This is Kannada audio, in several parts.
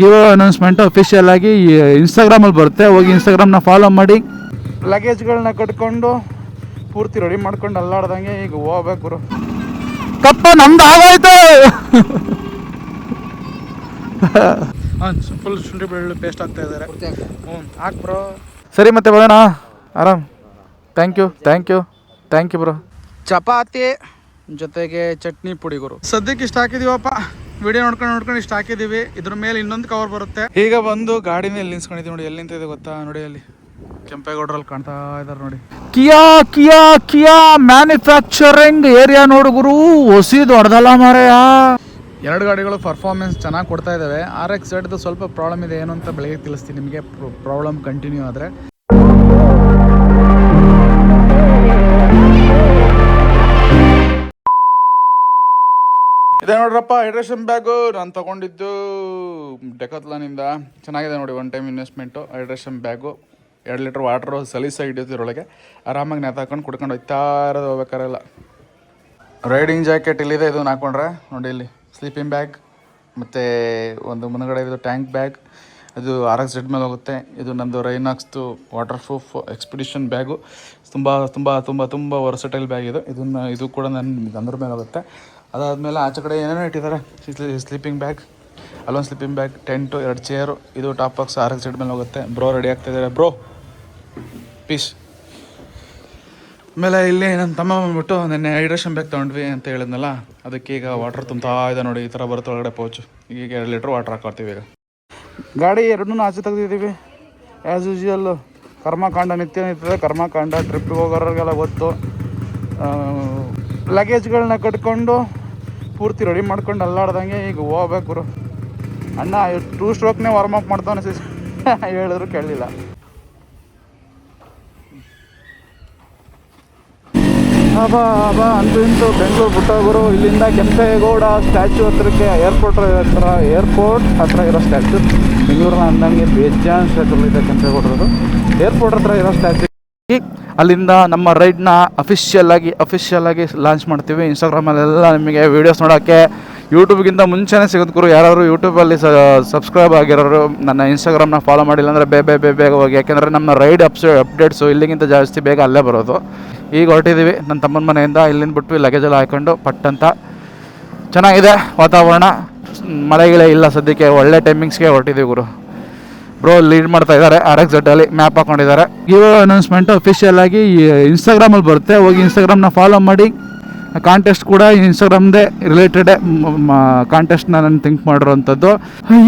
ಗಿವ್ ಅನೌನ್ಸ್ಮೆಂಟ್ ಅಫಿಷಿಯಲ್ ಆಗಿ ಇನ್ಸ್ಟಾಗ್ರಾಮಲ್ಲಿ ಬರುತ್ತೆ. ಹೋಗಿ ಇನ್ಸ್ಟಾಗ್ರಾಮ್ನ ಫಾಲೋ ಮಾಡಿ. ಲಗೇಜ್ಗಳನ್ನ ಕಟ್ಕೊಂಡು ಪೂರ್ತಿ ರೆಡಿ ಮಾಡ್ಕೊಂಡು ಅಲ್ಲಾಡ್ದಂಗೆ ಈಗ ಹೋಗ್ಬೇಕು ಗುರು. ಕಪ್ಪ ನಮ್ದು ಆಗೋಯ್ತು. ಫುಲ್ ಶುಂಠಿ ಬೆಳ್ಳುಳ್ಳಿ ಪೇಸ್ಟ್ ಆಗ್ತಾ ಇದ್ದಾರೆ. ಹ್ಞೂ ಹಾಕ್ ಬ್ರೋ ಸರಿ ಮತ್ತೆ ಬರೋಣ? ಆರಾಮ್. Thank you thank you thank you bro chapati ಜೊತೆಗೆ ಚಟ್ನಿ ಪುಡಿ ಗುರು. ಸದ್ಯಕ್ಕೆ ಇಷ್ಟ ಹಾಕಿದೀವಪ್ಪ? ವಿಡಿಯೋ ನೋಡ್ಕೊಂಡು ನೋಡ್ಕೊಂಡು ಇಷ್ಟ ಹಾಕಿದೀವಿ ಇದ್ರ ಮೇಲೆ ಇನ್ನೊಂದು ಕವರ್ ಬರುತ್ತೆ. ಈಗ ಬಂದು ಗಾಡಿನ ಎಲ್ಲಿ ನಿಲ್ಸ್ಕೊಂಡಿದ್ದೀವಿ ನೋಡಿ, ಎಲ್ಲಿ ನಿಂತಿದೆ ಗೊತ್ತಾ? ನೋಡಿ ಅಲ್ಲಿ. ಕೆಂಪೇಗೌಡರಲ್ಲಿ ಕಾಣ್ತಾ ಇದಾರೆ ನೋಡಿ. Kia Kia Kia manufacturing area ನೋಡು ಗುರು. ದೊಡ್ಡದಲ್ಲ ಮಾರಯ್ಯ ಎರಡು ಗಾಡಿಗಳು ಪರ್ಫಾರ್ಮೆನ್ಸ್ ಚೆನ್ನಾಗಿ ಕೊಡ್ತಾ ಇದ್ದಾವೆ ಆರ್ ಎಕ್ಸ್ ಸ್ವಲ್ಪ ಪ್ರಾಬ್ಲಮ್ ಇದೆ. ಏನು ಅಂತ ಬೆಳಗ್ಗೆ ತಿಳಿಸ್ತೀನಿ. ನಿಮಗೆ ಪ್ರಾಬ್ಲಮ್ ಕಂಟಿನ್ಯೂ ಆದರೆ. ಇದೆ ನೋಡ್ರಪ್ಪ ಹೈಡ್ರೇಷನ್ ಬ್ಯಾಗು ನಾನು ತಗೊಂಡಿದ್ದು ಡೆಕತ್ಲಾನಿಂದ ಚೆನ್ನಾಗಿದೆ ನೋಡಿ one time investment hydration bag ಎರಡು ಲೀಟ್ರ್ ವಾಟ್ರು ಸಲೀಸಾಗಿ ಹಿಡಿಯುತ್ತೆ ಇದರೊಳಗೆ ಆರಾಮಾಗಿ ನೇತಾಕೊಂಡು ಕುಡ್ಕೊಂಡು ಹೋಯ್ತಾ ಇರೋದು ಹೋಗ್ಬೇಕಾರೆಲ್ಲ. ರೈಡಿಂಗ್ ಜಾಕೆಟ್ ಇಲ್ಲಿದೆ ಇದು ಹಾಕೊಂಡ್ರೆ? ನೋಡಿ ಇಲ್ಲಿ ಸ್ಲೀಪಿಂಗ್ ಬ್ಯಾಗ್ ಮತ್ತು ಒಂದು ಮುಂದ್ಗಡೆ ಇದು ಟ್ಯಾಂಕ್ ಬ್ಯಾಗ್ ಇದು ಆರ್ ಎಕ್ಸ್ ಜೆಡ್ ಮೇಲೆ ಹೋಗುತ್ತೆ. ಇದು ನಂದು ರೈನಾಕ್ಸ್ದು ವಾಟರ್ ಪ್ರೂಫ್ ಎಕ್ಸ್ಪಿಡಿಷನ್ ಬ್ಯಾಗು ತುಂಬ ತುಂಬ ತುಂಬ ತುಂಬ ವರ್ಸಟೈಲ್ ಬ್ಯಾಗ್ ಇದು. ಇದನ್ನು, ಇದು ಕೂಡ ನನ್ನ ಅಂದ್ರ ಮೇಲೆ ಹೋಗುತ್ತೆ. ಅದಾದಮೇಲೆ ಆಚೆ ಕಡೆ ಏನೇನೋ ಇಟ್ಟಿದ್ದಾರೆ. ಸ್ಲೀಪಿಂಗ್ ಬ್ಯಾಗ್ ಅಲ್ಲೊಂದು ಸ್ಲೀಪಿಂಗ್ ಬ್ಯಾಗ್ ಟೆಂಟು ಎರಡು ಚೇರು ಇದು ಟಾಪ್ ಬಾಕ್ಸ್ ಆರ್ ಸೈಡ್ ಮೇಲೆ ಹೋಗುತ್ತೆ. ಬ್ರೋ ರೆಡಿ ಆಗ್ತಾ ಇದ್ದಾರೆ. ಬ್ರೋ ಪೀಸ್ ಆಮೇಲೆ ಇಲ್ಲಿ ನನ್ನ ತಮ್ಮ ಬಂದ್ಬಿಟ್ಟು ನೆನ್ನೆ ಹೈಡ್ರೇಷನ್ ಬ್ಯಾಗ್ ತೊಗೊಂಡ್ವಿ ಅಂತ ಹೇಳಿದ್ನಲ್ಲ, ಅದಕ್ಕೆ ಈಗ ವಾಟರ್ ತುಂಬ್ತಾ ಇದೆ ನೋಡಿ, ಈ ಥರ ಬರುತ್ತೆ ಒಳಗಡೆ ಪೌಚು ಈಗ ಎರಡು ಲೀಟ್ರ್ ವಾಟರ್ ಹಾಕೊಳ್ತೀವಿ ಈಗ. ಗಾಡಿ ಎರಡನ್ನೂ ಆಚೆ ತೆಗೆದಿದ್ದೀವಿ. ಆ್ಯಸ್ ಯೂಶುವಲ್ ಕರ್ಮಕಾಂಡ ನಿತ್ಯ ನಿಂತಿದೆ. ಕರ್ಮಕಾಂಡ ಟ್ರಿಪ್ಪಿಗೆ ಹೋಗೋರಿಗೆಲ್ಲ ಗೊತ್ತು. ಲಗೇಜ್ಗಳನ್ನ ಕಟ್ಕೊಂಡು ಪೂರ್ತಿ ರೆಡಿ ಮಾಡ್ಕೊಂಡು ಅಲ್ಲಾಡ್ದಂಗೆ ಈಗ ಹೋಗ್ಬೇಕು ಅಣ್ಣ ಟೂ ಸ್ಟ್ರೋಕ್ನೇ ವಾರ್ಮ್ ಅಪ್ ಮಾಡ್ತಾನೆ ಸಿಸ್. ಹೇಳಿದ್ರು ಕೇಳಲಿಲ್ಲ. ಅಬಾ ಅಬ್ಬಾ ಅಂತೂ ಇಂತು ಬೆಂಗಳೂರು ಬಿಟ್ಟೋಗರು ಇಲ್ಲಿಂದ ಕೆಂಪೇಗೌಡ ಸ್ಟ್ಯಾಚು ಹತ್ರಕ್ಕೆ ಏರ್ಪೋರ್ಟ್ ಹತ್ರ ಏರ್ಪೋರ್ಟ್ ಹತ್ರ ಇರೋ ಸ್ಟ್ಯಾಚು ಬೆಂಗಳೂರಿನ ಅಂದಂಗೆ ಬೇಜಾನ್ ಸ್ಟ್ಯಾಚು ಇದೆ ಕೆಂಪೇಗೌಡರದು. ಏರ್ಪೋರ್ಟ್ ಹತ್ರ ಇರೋ ಸ್ಟ್ಯಾಚು ಅಲ್ಲಿಂದ ನಮ್ಮ ರೈಡ್ನ ಅಫಿಷಿಯಲ್ ಆಗಿ ಅಫಿಷಿಯಲ್ ಆಗಿ ಲಾಂಚ್ ಮಾಡ್ತೀವಿ. ಇನ್ಸ್ಟಾಗ್ರಾಮಲ್ಲೆಲ್ಲ ನಿಮಗೆ ವೀಡಿಯೋಸ್ ನೋಡೋಕ್ಕೆ. ಯೂಟ್ಯೂಬ್ಗಿಂತ ಮುಂಚೆನೇ ಸಿಗುತ್ತೆ ಗುರು, ಯಾರಾದ್ರು ಯೂಟ್ಯೂಬಲ್ಲಿ ಸಬ್ಸ್ಕ್ರೈಬ್ ಆಗಿರೋರು ನನ್ನ ಇನ್ಸ್ಟಾಗ್ರಾಮ್ನ ಫಾಲೋ ಮಾಡಿಲ್ಲ ಅಂದರೆ ಬೇ ಬೇ ಬೇಗ ಹೋಗಿ. ಯಾಕೆಂದರೆ ನಮ್ಮ ರೈಡ್ ಅಪ್ಸ್ ಅಪ್ಡೇಟ್ಸು ಇಲ್ಲಿಗಿಂತ ಜಾಸ್ತಿ ಬೇಗ ಅಲ್ಲೇ ಬರೋದು. ಈಗ ಹೊರಟಿದ್ದೀವಿ ನನ್ನ ತಮ್ಮನ ಮನೆಯಿಂದ. ಇಲ್ಲಿಂದ ಬಿಟ್ಟು ಲಗೇಜ್ ಎಲ್ಲ ಹಾಕೊಂಡು ಪಟ್ಟಂತ ಚೆನ್ನಾಗಿದೆ ವಾತಾವರಣ. ಮಳೆಗಳೇ ಗಿಳೆ ಇಲ್ಲ ಸದ್ಯಕ್ಕೆ. ಒಳ್ಳೆ ಟೈಮಿಂಗ್ಸ್ಗೆ ಹೊರಟಿದ್ದೀವಿ ಗುರು. ಬ್ರೋ ಲೀಡ್ ಮಾಡ್ತಾ ಇದ್ದಾರೆ ಆರ್ ಎಕ್ಸ್ ಅಲ್ಲಿ ಮ್ಯಾಪ್ ಹಾಕೊಂಡಿದ್ದಾರೆ. ಇವರು ಅನೌನ್ಸ್ಮೆಂಟ್ ಅಫಿಷಿಯಲ್ ಆಗಿ ಇನ್ಸ್ಟಾಗ್ರಾಮ್ ಅಲ್ಲಿ ಬರುತ್ತೆ. ಹೋಗಿ ಇನ್ಸ್ಟಾಗ್ರಾಮ್ನ ಫಾಲೋ ಮಾಡಿ. ಕಾಂಟೆಸ್ಟ್ ಕೂಡ ಇನ್ಸ್ಟಾಗ್ರಾಮ್ದೇ ರಿಲೇಟೆಡ್ ಕಾಂಟೆಸ್ಟ್ನ ನಾನು ಥಿಂಕ್ ಮಾಡಿರೋವಂಥದ್ದು.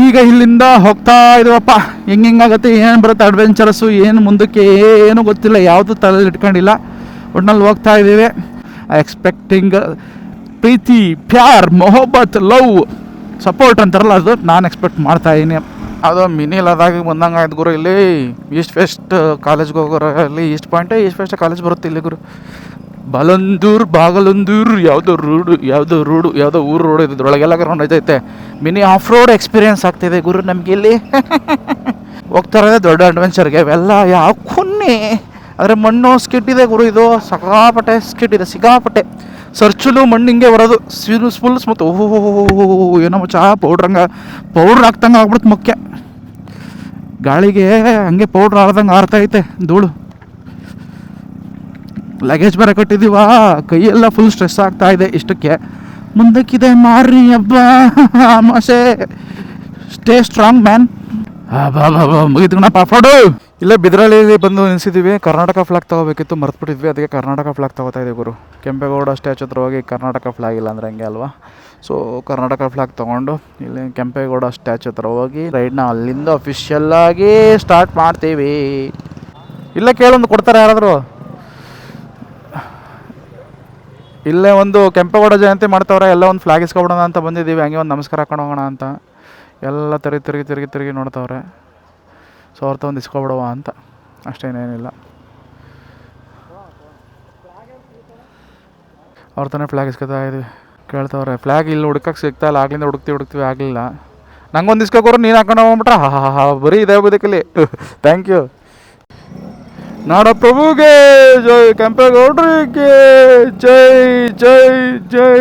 ಈಗ ಇಲ್ಲಿಂದ ಹೋಗ್ತಾ ಇದೀವಪ್ಪ. ಹೆಂಗೆ ಹೆಂಗಾಗುತ್ತೆ ಏನು ಬರುತ್ತೆ ಅಡ್ವೆಂಚರಸ್ಸು ಏನು ಮುಂದಕ್ಕೆ, ಏನು ಗೊತ್ತಿಲ್ಲ, ಯಾವುದು ತಲೆಯಲ್ಲಿ ಇಟ್ಕೊಂಡಿಲ್ಲ. ಒಟ್ನಲ್ಲಿ ಹೋಗ್ತಾ ಇದ್ದೀವಿ. ಎಕ್ಸ್ಪೆಕ್ಟಿಂಗ್ ಪ್ರೀತಿ, ಪ್ಯಾರ್, ಮೊಹಬ್ಬತ್, ಲವ್ ಸಪೋರ್ಟ್ ಅಂತಾರಲ್ಲ ಅದು, ನಾನು ಎಕ್ಸ್ಪೆಕ್ಟ್ ಮಾಡ್ತಾ ಇದ್ದೀನಿ. ಅದು ಮಿನಿ ಲದಾಖಿಗೆ ಬಂದಂಗೆ ಆಯ್ತು ಗುರು. ಇಲ್ಲಿ ಈಸ್ಟ್ ವೆಸ್ಟ್ ಕಾಲೇಜ್ಗೆ ಹೋಗೋರಲ್ಲಿ East Point East West College ಬರುತ್ತೆ ಇಲ್ಲಿ ಗುರು. ಬಲಂದೂರ್, ಬಾಗಲಂದೂರ್, ಯಾವುದೋ ರೂಡು ಯಾವುದೋ ರೂಡು ಯಾವುದೋ ಊರು ರೋಡ್ ಇದೆ. ಇದ್ರೊಳಗೆಲ್ಲ ಗ್ರೌಂಡ್ ಐತೈತೆ ಮಿನಿ ಆಫ್ ರೋಡ್ ಎಕ್ಸ್ಪೀರಿಯನ್ಸ್ ಆಗ್ತಿದೆ ಗುರು ನಮಗೆ ಇಲ್ಲಿ. ಹೋಗ್ತಾ ಇರೋದೇ ದೊಡ್ಡ ಅಡ್ವೆಂಚರ್ಗೆ ಅವೆಲ್ಲ ಯಾವ ಕುನ್ನಿ ಆದರೆ ಮಣ್ಣು ಸ್ಕಿಟ್ ಇದೆ ಗುರು ಇದು. ಸಿಕ್ಕಾಪಟ್ಟೆ ಸ್ಕಿಟ್ ಇದೆ ಸಿಕ್ಕಾಪಟ್ಟೆ ಸರ್ಚುಲು ಮಣ್ಣು ಹಿಂಗೆ ಬರೋದು ಫುಲ್ ಸ್ಮತ್ ಓಹೋ ಏನೋ ಚಹಾ ಪೌಡ್ರಂಗ ಪೌಡ್ರ್ ಹಾಕ್ದಂಗೆ ಆಗ್ಬಿಡುತ್ತೆ ಮುಖ್ಯ. ಗಾಳಿಗೆ ಹಂಗೆ ಪೌಡ್ರ್ ಆಡ್ದಂಗೆ ಆರ್ತೈತೆ ಧೂಳು. ಲಗೇಜ್ ಬೇರೆ ಕಟ್ಟಿದ್ದೀವ ಕೈಯೆಲ್ಲ ಫುಲ್ ಸ್ಟ್ರೆಸ್ ಆಗ್ತಾ ಇದೆ ಇಷ್ಟಕ್ಕೆ. ಮುಂದಕ್ಕಿದೆ ಮಾರಿ ಹಬ್ಬ ಆಮಾಸೆ ಸ್ಟೇ ಸ್ಟ್ರಾಂಗ್ ಮ್ಯಾನ್ ಮುಗಿತು ಕಣಪ್ಪ ಫೋಡು ಇಲ್ಲೇ ಬಿದ್ರಳ್ಳಿಯಲ್ಲಿ ಬಂದು ನಿಲ್ಸಿದ್ದೀವಿ. ಕರ್ನಾಟಕ ಫ್ಲಾಗ್ ತಗೋಬೇಕಿತ್ತು, ಮರ್ತ್ಬಿಟ್ಟಿದ್ವಿ. ಅದಕ್ಕೆ ಕರ್ನಾಟಕ ಫ್ಲಾಗ್ ತಗೋತಾ ಇದೆ ಗುರು. ಕೆಂಪೇಗೌಡ ಸ್ಟ್ಯಾಚು ಹತ್ರ ಹೋಗಿ ಕರ್ನಾಟಕ ಫ್ಲಾಗ್ ಇಲ್ಲ ಅಂದ್ರೆ ಹಂಗೆ ಅಲ್ವಾ? ಸೊ ಕರ್ನಾಟಕ ಫ್ಲಾಗ್ ತೊಗೊಂಡು ಇಲ್ಲಿ ಕೆಂಪೇಗೌಡ ಸ್ಟ್ಯಾಚು ಹತ್ರ ಹೋಗಿ ರೈಡ್ನ ಅಲ್ಲಿಂದ ಅಫಿಷಿಯಲ್ ಆಗಿ ಸ್ಟಾರ್ಟ್ ಮಾಡ್ತೀವಿ. ಇಲ್ಲ ಕೇಳೊಂದು ಕೊಡ್ತಾರೆ ಯಾರಾದರೂ? ಇಲ್ಲೇ ಒಂದು ಕೆಂಪೇಗೌಡ ಜಯಂತಿ ಮಾಡ್ತಾವ್ರೆ, ಎಲ್ಲ ಒಂದು ಫ್ಲಾಗ್ ಇಸ್ಕೊಬಿಡೋಣ ಅಂತ ಬಂದಿದ್ದೀವಿ. ಹಂಗೆ ಒಂದು ನಮಸ್ಕಾರ ಹಾಕೊಂಡು ಹೋಗೋಣ ಅಂತ. ಎಲ್ಲ ತಿರುಗಿ ತಿರುಗಿ ತಿರುಗಿ ತಿರುಗಿ ನೋಡ್ತಾವ್ರೆ. ಸೊ ಅವ್ರ ಒಂದು ಇಸ್ಕೊಬಿಡುವ ಅಂತ. ಅಷ್ಟೇನೇನಿಲ್ಲ. ಅವ್ರ ತಾನೇ ಫ್ಲ್ಯಾಗ್ ಇಸ್ಕೋತಾ ಇದ್ವಿ. ಕೇಳ್ತಾವ್ರೆ ಫ್ಲ್ಯಾಗ್ ಇಲ್ಲಿ ಹುಡ್ಕಕ್ಕೆ ಸಿಗ್ತಾ ಇಲ್ಲ. ಆಗ್ಲಿಂದ ಹುಡುಕ್ತೀವಿ ಹುಡುಕ್ತೀವಿ, ಆಗಲಿಲ್ಲ. ನಂಗೊಂದು ಇಸ್ಕೋಕೋರು, ನೀನು ಹಾಕೊಂಡು ಹೋಗ್ಬಿಟ್ರೆ, ಹಾ ಹಾ ಹಾ ಬರೀ ಇದೇ ಬದುಕಲ್ಲಿ. ಥ್ಯಾಂಕ್ ಯು ನಾಡ ಪ್ರಭುಗೆ ಜೈ ಕೆಂಪೇಗೌಡರಿಗೆ ಜೈ ಜೈ ಜೈ.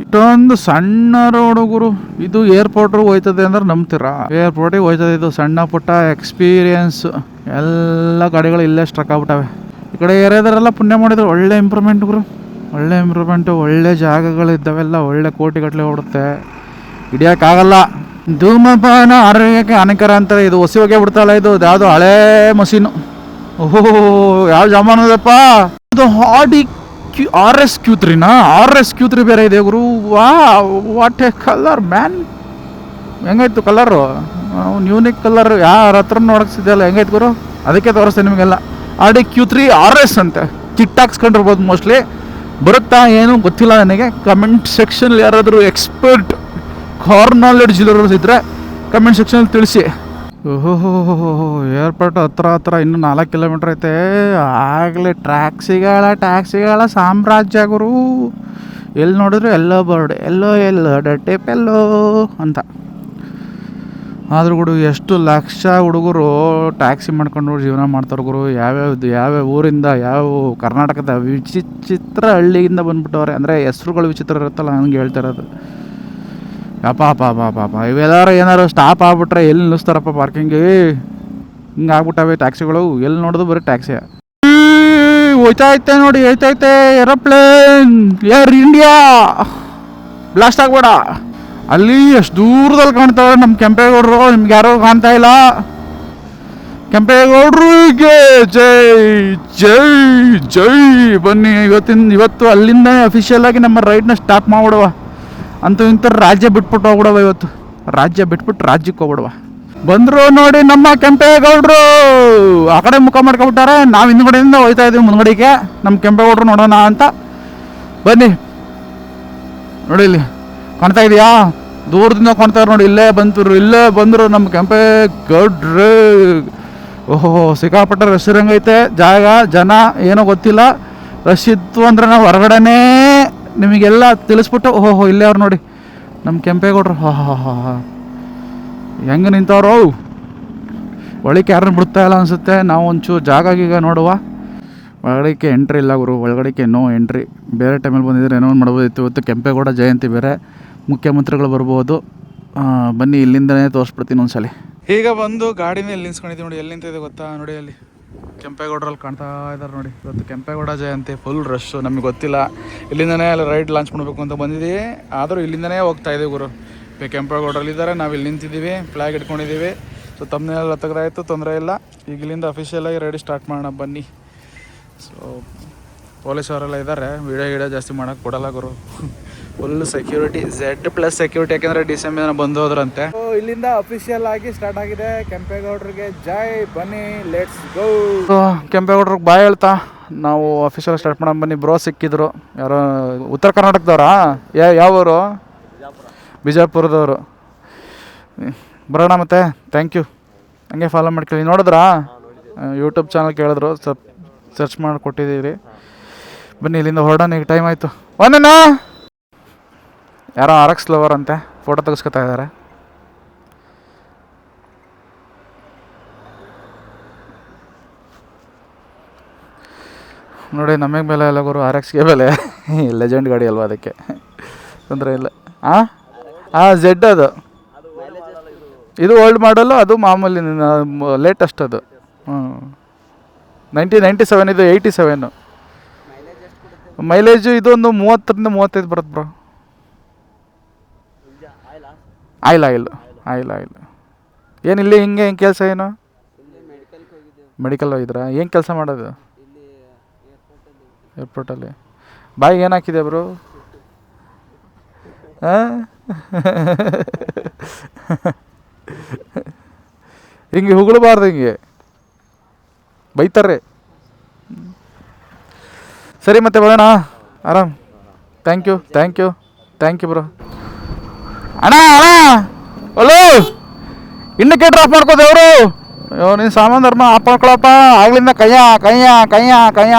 ಇಷ್ಟೊಂದು ಸಣ್ಣ ರೋಡ್ ಗುರು. ಇದು ಏರ್ಪೋರ್ಟ್ ಹೋಯ್ತದೆ ಅಂದ್ರೆ ನಂಬ್ತೀರಾ? ಏರ್ಪೋರ್ಟಿಗೆ ಹೋಯ್ತದೆ ಇದು ಸಣ್ಣ ಪುಟ್ಟ ಎಕ್ಸ್ಪೀರಿಯನ್ಸ್ ಎಲ್ಲ ಗಾಡಿಗಳು ಇಲ್ಲೇ ಸ್ಟ್ರಕ್ ಆಗ್ಬಿಟ್ಟವೆ. ಈ ಕಡೆ ಏರಿಯಾದರೆಲ್ಲ ಪುಣ್ಯ ಮಾಡಿದ್ರು. ಒಳ್ಳೆ ಇಂಪ್ರೂವ್ಮೆಂಟ್ ಗುರು. ಒಳ್ಳೆ ಇಂಪ್ರೂವ್ಮೆಂಟ್ ಒಳ್ಳೆ ಜಾಗಗಳು ಇದ್ದಾವೆಲ್ಲ ಒಳ್ಳೆ ಕೋಟಿಗಟ್ಟಲೆ ಓಡುತ್ತೆ. ಹಿಡಿಯೋಕ್ಕಾಗಲ್ಲ ಧೂಮಪಾನ ಆರೋಗ್ಯಕ್ಕೆ ಹಾನಿಕರ ಅಂತಾರೆ ಇದು, ಹೊಸಿ ಹೋಗೇ ಬಿಡ್ತಲ್ಲ ಇದು. ಯಾವುದು ಹಳೇ ಮಷೀನು ಓಹೋ, ಯಾವ ಜಮಾನದಪ್ಪ? ಇದು Audi Q R S Q ತ್ರೀನಾ? R S Q three ಬೇರೆ ಇದೆ ಗುರು. ವಾ ವಾಟ್ ಎ ಕಲರ್ ಮ್ಯಾನ್ ಹೆಂಗಾಯ್ತು ಕಲರು ಯೂನಿಕ್ ಕಲರ್ ಯಾರ ಹತ್ರ ನೋಡಕ್ ಹೆಂಗಾಯ್ತು ಗುರು? ಅದಕ್ಕೆ ತೋರಿಸ್ತೇನೆ ನಿಮಗೆಲ್ಲ. R D Q three, R S ಅಂತೆ. ಚಿಟ್ ಹಾಕ್ಸ್ಕೊಂಡಿರ್ಬೋದು ಮೋಸ್ಟ್ಲಿ ಬರುತ್ತಾ ಏನು ಗೊತ್ತಿಲ್ಲ ನನಗೆ. ಕಮೆಂಟ್ ಸೆಕ್ಷನ್ ಯಾರಾದರೂ ಎಕ್ಸ್ಪರ್ಟ್ ಕಾರ್ ನಾಲೆಡ್ಜ್ ಇರೋರು ಇದ್ದರೆ ಕಮೆಂಟ್ ಸೆಕ್ಷನಲ್ಲಿ ತಿಳಿಸಿ. ಓಹೋ ಏರ್ಪೋರ್ಟ್ ಹತ್ರ ಹತ್ರ ಇನ್ನು ನಾಲ್ಕು ಕಿಲೋಮೀಟ್ರ್ ಐತೆ. ಆಗಲೇ ಟ್ಯಾಕ್ಸಿಗಳ ಟ್ಯಾಕ್ಸಿಗಳ ಸಾಮ್ರಾಜ್ಯ ಗುರು. ಎಲ್ಲಿ ನೋಡಿದ್ರು ಎಲ್ಲೋ ಬರ್ಡ್, ಎಲ್ಲೋ ಎಲ್ಲೋ ಡಟ್ಟೆಪ್ ಎಲ್ಲೋ ಅಂತ. ಆದರೂ ಗುರು, ಎಷ್ಟು ಲಕ್ಷ ಹುಡುಗರು ಟ್ಯಾಕ್ಸಿ ಮಾಡ್ಕೊಂಡು ಜೀವನ ಮಾಡ್ತಾರೆ ಗುರು. ಯಾವ್ಯಾವ ಯಾವ್ಯಾವ ಊರಿಂದ, ಯಾವ ಕರ್ನಾಟಕದ ವಿಚಿತ್ರ ಹಳ್ಳಿಯಿಂದ ಬಂದ್ಬಿಟ್ಟವ್ರೆ. ಅಂದರೆ ಹೆಸ್ರುಗಳು ವಿಚಿತ್ರ ಇರುತ್ತಲ್ಲ ನನಗೆ ಹೇಳ್ತಾ ಇರೋದು. ಯಪ್ಪ ಅಪ್ಪ ಅಪ್ಪ ಇವೆಲ್ಲಾರು ಏನಾರು ಸ್ಟಾಪ್ ಆಗ್ಬಿಟ್ರೆ ಎಲ್ಲಿ ನಿಲ್ಲಿಸ್ತಾರಪ್ಪ ಪಾರ್ಕಿಂಗ್ಗೆ ಹಿಂಗೆ ಟ್ಯಾಕ್ಸಿಗಳು ಎಲ್ಲಿ ನೋಡಿದ್ರು ಬರೀ ಟ್ಯಾಕ್ಸಿ ಹೋಯ್ತೈತೆ ಐತೆ ನೋಡಿ ಹೋಯ್ತೈತೆ ಏರೋಪ್ಲೇನ್ ಏರ್ ಇಂಡಿಯಾ ಬ್ಲಾಸ್ಟ್ ಆಗ್ಬೇಡ. ಅಲ್ಲಿ ಎಷ್ಟು ದೂರದಲ್ಲಿ ಕಾಣ್ತಾವೆ ನಮ್ಮ ಕೆಂಪೇಗೌಡರು? ನಿಮ್ಗೆ ಯಾರೋ ಕಾಣ್ತಾ ಇಲ್ಲ? ಕೆಂಪೇಗೌಡರಿಗೆ ಜೈ ಜೈ ಜೈ. ಬನ್ನಿ, ಇವತ್ತಿನ, ಇವತ್ತು ಅಲ್ಲಿಂದ ಅಫಿಷಿಯಲ್ ಆಗಿ ನಮ್ಮ ರೈಡ್ನ ಸ್ಟಾಪ್ ಮಾಡ್ಬಿಡುವ. ಅಂತೂ ಇಂಥವ್ರು ರಾಜ್ಯ ಬಿಟ್ಬಿಟ್ಟು ಹೋಗ್ಬಿಡವ ಇವತ್ತು. ರಾಜ್ಯ ಬಿಟ್ಬಿಟ್ಟು ರಾಜ್ಯಕ್ಕೆ ಹೋಗ್ಬಿಡುವ. ಬಂದರು ನೋಡಿ ನಮ್ಮ ಕೆಂಪೇಗೌಡರು. ಆ ಕಡೆ ಮುಖ ಮಾಡ್ಕೊಬಿಟ್ಟಾರೆ ನಾವು ಹಿಂದ್ಗಡೆಯಿಂದ ಹೋಯ್ತಾ ಇದೀವಿ ಮುಂದ್ಗಡೆಗೆ. ನಮ್ಮ ಕೆಂಪೇಗೌಡರು ನೋಡೋಣ ಅಂತ. ಬನ್ನಿ. ನೋಡಿ ಇಲ್ಲಿ. ಕಾಣ್ತಾ ಇದೆಯಾ? ದೂರದಿಂದ ಕಾಣ್ತಾರೆ ನೋಡಿ. ಇಲ್ಲೇ ಬಂತರು ಇಲ್ಲೇ ಬಂದರು ನಮ್ಮ ಕೆಂಪೇಗೌಡ್ರು. ಓಹೋ, ಸಿಕ್ಕಾಪಟ್ಟೆ ರಶ್ ಇರಂಗೈತೆ. ಜಾಗ, ಜನ, ಏನೋ ಗೊತ್ತಿಲ್ಲ. ರಶ್ ಇತ್ತು ಅಂದ್ರೆ ನಾವು ಹೊರಗಡೆನೇ ನಿಮಗೆಲ್ಲ ತಿಳಿಸ್ಬಿಟ್ಟು, ಓಹೋ, ಇಲ್ಲೇ ಅವ್ರು ನೋಡಿ. ನಮ್ಮ ಕೆಂಪೇಗೌಡರು, ಹಾ ಹಾ ಹಾ ಹಾ. ಹೆಂಗೆ ನಿಂತವ್ರು? ಒಳಕ್ಕೆ ಯಾರನ್ನ ಬಿಡ್ತಾ ಇಲ್ಲ ಅನಿಸುತ್ತೆ. ನಾವು ಒಂಚೂರು ಜಾಗ ಗೀಗ ನೋಡುವ. ಒಳಗಡೆಗೆ ಎಂಟ್ರಿ ಇಲ್ಲ ಗುರು. ಒಳಗಡೆಗೆ ನೋ ಎಂಟ್ರಿ ಬೇರೆ ಟೈಮಲ್ಲಿ ಬಂದಿದ್ರೆ ಏನೋ ಮಾಡ್ಬೋದಿತ್ತು. ಇವತ್ತು ಕೆಂಪೇಗೌಡ ಜಯಂತಿ ಬೇರೆ. ಮುಖ್ಯಮಂತ್ರಿಗಳು ಬರ್ಬೋದು. ಬನ್ನಿ, ಇಲ್ಲಿಂದನೇ ತೋರಿಸ್ಬಿಡ್ತೀನಿ ಒಂದ್ಸಲಿ. ಈಗ ಬಂದು ಗಾಡಿನ ಎಲ್ಲಿ ನೋಡಿ ಎಲ್ಲಿ ನಿಂತಿದೆ ಗೊತ್ತಾ ನೋಡಿ ಅಲ್ಲಿ. ಕೆಂಪೇಗೌಡರಲ್ಲಿ ಕಾಣ್ತಾ ಇದ್ದಾರೆ ನೋಡಿ. ಇವತ್ತು ಕೆಂಪೇಗೌಡ ಜಯಂತಿ ಫುಲ್ ರಶ್ ನಮಗೆ ಗೊತ್ತಿಲ್ಲ. ಇಲ್ಲಿಂದನೇ ಅಲ್ಲಿ ರೈಡ್ ಲಾಂಚ್ ಮಾಡಬೇಕು ಅಂತ ಬಂದಿದ್ದೀವಿ. ಆದರೂ ಇಲ್ಲಿಂದನೇ ಹೋಗ್ತಾ ಇದ್ದೀವಿ ಗುರು. ಈಗ ಕೆಂಪೇಗೌಡರಲ್ಲಿ ಇದ್ದಾರೆ. ನಾವು ಇಲ್ಲಿ ನಿಂತಿದ್ದೀವಿ. ಫ್ಲಾಗ್ ಇಟ್ಕೊಂಡಿದ್ದೀವಿ. ಸೊ ತಮ್ಮನೆಲ್ಲ ತೆಗೆದಾಯ್ತು. ತೊಂದರೆ ಇಲ್ಲ. ಈಗ ಇಲ್ಲಿಂದ ಅಫಿಷಿಯಲಾಗಿ ರೈಡ್ ಸ್ಟಾರ್ಟ್ ಮಾಡೋಣ ಬನ್ನಿ. ಸೊ ಪೊಲೀಸ್ ಅವರೆಲ್ಲ ಇದ್ದಾರೆ. ವೀಡಿಯೋ ಗೀಡಿಯೋ ಜಾಸ್ತಿ ಮಾಡೋಕ್ಕೆ ಕೊಡಲ್ಲ ಗುರು. Full security Z plus security ಯಾಕಂದ್ರೆ ಡಿಸೆಂಬರ್ ಬಂದು ಹೋದ್ರಂತೆ. ಇಲ್ಲಿಂದ ಅಫಿಷಿಯಲ್ ಆಗಿ ಸ್ಟಾರ್ಟ್ ಆಗಿದೆ. ಕೆಂಪೇಗೌಡರಿಗೆ ಜೈ ಬನ್ನಿ ಲೆಟ್ಸ್ ಗೋ ಕೆಂಪೇಗೌಡ್ರಿಗೆ ಬಾಯ್ ಹೇಳ್ತಾ ನಾವು ಅಫಿಷಿಯಲ್ ಸ್ಟಾರ್ಟ್ ಮಾಡೋಣ ಬನ್ನಿ ಬ್ರೋ ಸಿಕ್ಕಿದ್ರು. ಯಾರೋ ಉತ್ತರ ಕರ್ನಾಟಕದವರಾ? ಯಾ ಯಾವ ಊರು ಬಿಜಾಪುರದವರು. ಬರೋಣ ಮತ್ತೆ ಥ್ಯಾಂಕ್ ಯು ಹಂಗೆ ಫಾಲೋ ಮಾಡ್ಕೊಳ್ಳಿ. ನೋಡಿದ್ರಾ? ಯೂಟ್ಯೂಬ್ ಚಾನಲ್ ಕೇಳಿದ್ರು ಸಬ್ ಸರ್ಚ್ ಮಾಡಿ ಕೊಟ್ಟಿದ್ದೀವಿ ಬನ್ನಿ ಇಲ್ಲಿಂದ ಹೊರಡೋಣ ಈಗ ಟೈಮ್ ಆಯಿತು. ಒಂದೇನಾ ಯಾರೋ ಆರ್ ಎಕ್ಸ್ ಲವರ್ ಅಂತೆ ಫೋಟೋ ತೆಗೆಸ್ಕೊತಾ ಇದ್ದಾರೆ. ನೋಡಿ, ನಮಗೆ ಬೆಲೆ ಎಲ್ಲ ಗುರು ಆರ್ ಎಕ್ಸ್ಗೆ ಬೆಲೆ. ಲೆಜೆಂಡ್ ಗಾಡಿ ಅಲ್ವಾ ಅದಕ್ಕೆ? ತೊಂದರೆ ಇಲ್ಲ. ಹಾಂ ಹಾಂ ಝೆಡ್ ಅದು. ಇದು ಓಲ್ಡ್ ಮಾಡಲು ಅದು ಮಾಮೂಲಿ ಲೇಟೆಸ್ಟ್ ಅದು. ಹ್ಞೂ ನೈಂಟಿ ನೈಂಟಿ ಸೆವೆನ್ ಇದು ಏಯ್ಟಿ ಸೆವೆನು ಮೈಲೇಜು ಇದೊಂದು ಮೂವತ್ತರಿಂದ ಮೂವತ್ತೈದು ಬರುತ್ತೆ bro oil oil oil oil. ಏನು ಇಲ್ಲಿ ಹಿಂಗೆ ಹೆಂಗೆ ಕೆಲಸ ಏನು? ಮೆಡಿಕಲ್ ಹೋಗಿದ್ರಾ? ಏನು ಕೆಲಸ ಮಾಡೋದು? ಏರ್ಪೋರ್ಟಲ್ಲಿ ಬಾಯಿಗೆ ಏನು ಹಾಕಿದೆ ಬ್ರೋ? ಹಾಂ? ಹಿಂಗೆ ಹುಗಳಬಾರ್ದು ಹಿಂಗೆ. ಬೈತಾರೆ. ಸರಿ ಮತ್ತೆ ಬರೋಣ. ಆರಾಮ್. Thank you thank you thank you bro. ಅಣ್ಣ ಅಣ್ಣ. ಹಲೋ ಇಂಡಿಕೇಟ್ರ್ ಆಫ್ ಮಾಡ್ಕೋದೇವ್ರು ಅಯ್ಯೋ ನೀನು ಸಾಮಾನು ಧರ್ಮ ಆಫ್ ಮಾಡ್ಕೊಳಪ್ಪ. ಆಗ್ಲಿಂದ ಕಯ್ಯ ಕಯ್ಯ ಕಯ್ಯ ಕಯ್ಯ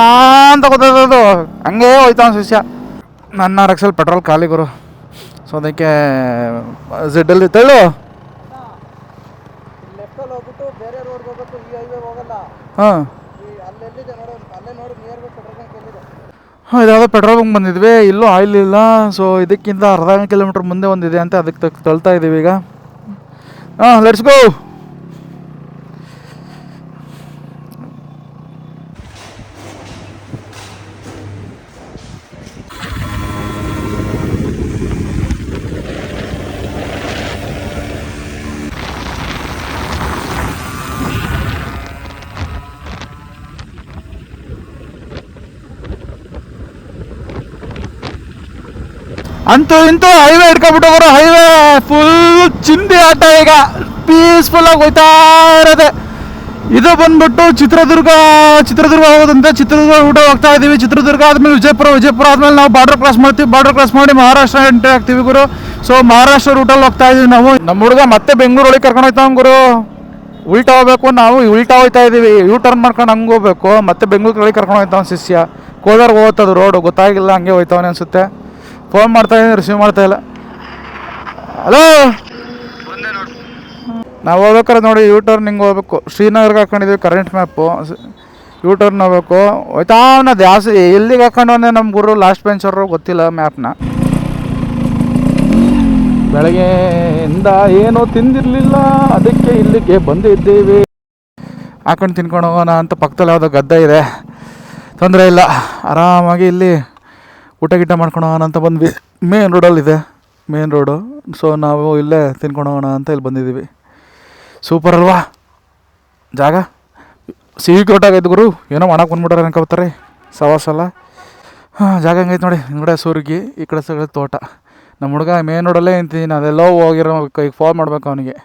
ಅಂತ ಗೊತ್ತದು ಹಂಗೇ ಹೋಯ್ತಾವ ಶಿಷ್ಯ. ನನ್ನ ರಕ್ಷಲ್ ಪೆಟ್ರೋಲ್ ಖಾಲಿ ಗುರು. ಸೊ ಅದಕ್ಕೆ ಝೆಡ್ಡಲ್ಲಿ ತೆಳ್ಳು. ಲೆಫ್ಟಲ್ಲಿ ಹೋಗ್ಬಿಟ್ಟು ಬೇರೆ ರೋಡ್ಗೆ ಹೋಗ್ಬೇಕು ಈ ಹೈವೇ ಹೋಗಲ್ಲ ಹಾಂ ಈ ಹಾಂ ಇದಾದ ಪೆಟ್ರೋಲ್ ಬಂಕ್ ಬಂದಿದ್ವಿ. ಇಲ್ಲೂ ಆಯಿಲ್ ಇಲ್ಲ. ಸೊ ಇದಕ್ಕಿಂತ ಅರ್ಧ ಕಿಲೋಮೀಟ್ರ್ ಮುಂದೆ ಒಂದಿದೆ ಅಂತ ಅದಕ್ಕೆ ತಳ್ತಾ ಇದ್ದೀವಿ ಈಗ. ಹಾಂ ಲೆಟ್ಸ್ ಗೋ ಅಂತೂ ಇಂತೂ ಹೈವೇ ಹಿಡ್ಕೊಬಿಟ್ಟು ಬರೋ ಹೈವೇ ಫುಲ್ ಚಿಂದಿ ಆಟ ಈಗ. ಪೀಸ್ಫುಲ್ ಆಗಿ ಹೋಯ್ತಾ ಇರೋದೆ. ಇದು ಬಂದ್ಬಿಟ್ಟು ಚಿತ್ರದುರ್ಗ ಚಿತ್ರದುರ್ಗ ಹೋಗೋದಂತೆ. ಚಿತ್ರದುರ್ಗ ಊಟ ಹೋಗ್ತಾ ಇದೀವಿ. ಚಿತ್ರದುರ್ಗ ಆದ್ಮೇಲೆ ವಿಜಯಪುರ ವಿಜಯಪುರ ಆದ್ಮೇಲೆ ನಾವು ಬಾರ್ಡರ್ ಕ್ರಾಸ್ ಮಾಡ್ತೀವಿ. ಬಾರ್ಡರ್ ಕ್ರಾಸ್ ಮಾಡಿ ಮಹಾರಾಷ್ಟ್ರ ಎಂಟ್ರಿ ಆಗ್ತೀವಿ ಗುರು. ಸೊ ಮಹಾರಾಷ್ಟ್ರ ರೂಟಲ್ಲಿ ಹೋಗ್ತಾ ಇದೀವಿ ನಾವು. ನಮ್ಮ ಹುಡುಗ ಮತ್ತೆ ಬೆಂಗಳೂರೊಳಗೆ ಕರ್ಕೊಂಡು ಹೋಗ್ತಾವ ಗುರು. ಉಲ್ಟಾ ಹೋಗ್ಬೇಕು, ನಾವು ಉಲ್ಟಾ ಹೋಗ್ತಾ ಇದೀವಿ. ಯೂ ಟರ್ನ್ ಮಾಡ್ಕೊಂಡು ಹಂಗೆ ಹೋಗ್ಬೇಕು. ಮತ್ತೆ ಬೆಂಗಳೂರು ಕಡೆ ಕರ್ಕೊಂಡು ಹೋಗ್ತಾವ ಶಿಷ್ಯ. ಕೋಲಾರ್ಗೆ ಹೋಗ್ತದ ರೋಡು ಗೊತ್ತಾಗಿಲ್ಲ, ಹಂಗೆ ಹೋಯ್ತಾವನೆ ಅನ್ಸುತ್ತೆ. ಫೋನ್ ಮಾಡ್ತಾ ಇದ್ದೀನಿ ರಿಸೀವ್ ಮಾಡ್ತಾ ಇಲ್ಲ. ಹಲೋ ನಾವು ಹೋಗ್ಬೇಕಾರೆ ನೋಡಿ ಯೂ ಟರ್ನ್ ಹಿಂಗೆ ಹೋಗ್ಬೇಕು. ಶ್ರೀನಗರ್ಗೆ ಹಾಕೊಂಡಿದ್ವಿ ಕರೆಂಟ್ ಮ್ಯಾಪು ಯೂ ಟರ್ನ್ ಹೋಗ್ಬೇಕು. ಹೋಯ್ತಾ ನಾ ಜಾಸ್ತಿ ಎಲ್ಲಿಗೆ ಹಾಕೊಂಡು ಅಂದರೆ ನಮ್ಮ ಗುರು ಲಾಸ್ಟ್ ಬೆಂಚರು ಗೊತ್ತಿಲ್ಲ ಮ್ಯಾಪ್ನ ಬೆಳಗ್ಗೆಯಿಂದ ಏನೂ ತಿಂದಿರಲಿಲ್ಲ, ಅದಕ್ಕೆ ಇಲ್ಲಿಗೆ ಬಂದಿದ್ದೀವಿ. ಹಾಕೊಂಡು ತಿನ್ಕೊಂಡು ಹೋಗೋಣ ಅಂತ ಪಕ್ಕದಲ್ಲಿ ಯಾವುದೋ ಗದ್ದೆ ಇದೆ. ತೊಂದರೆ ಇಲ್ಲ. ಆರಾಮಾಗಿ ಇಲ್ಲಿ ಊಟ ಗೀಟ ಮಾಡ್ಕೊಂಡು ಹೋಗೋಣ ಅಂತ ಬಂದ್ವಿ. ಮೇನ್ ರೋಡಲ್ಲಿದೆ ಮೇನ್ ರೋಡು ಸೊ ನಾವು ಇಲ್ಲೇ ತಿನ್ಕೊಂಡು ಹೋಗೋಣ ಅಂತ ಇಲ್ಲಿ ಬಂದಿದ್ದೀವಿ. ಸೂಪರ್ ಅಲ್ವಾ? ಜಾಗ? ಸಿಹಿ ಕೊಟ್ಟಾಗೈತೆ ಗುರು. ಏನೋ ಮಾಡಕ್ಕೆ ಬಂದ್ಬಿಟ್ರೆ ಅನ್ಕೋತಾರೆ ಸವಾಸಲ್ಲ ಹಾಂ, ಜಾಗ ಹಂಗೈತೆ ನೋಡಿ. ಹಿಂಗಡೆ ಸುರ್ಗಿ, ಈ ಕಡೆ ಸಗಡೆ ತೋಟ. ನಮ್ಮ ಹುಡುಗ ಮೇನ್ ರೋಡಲ್ಲೇ ನಿಂತಿದ್ದೀನಿ ಅದೆಲ್ಲೋ ಹೋಗಿರೋ ಈಗ ಫೋನ್ ಮಾಡ್ಬೇಕು ಅವನಿಗೆ.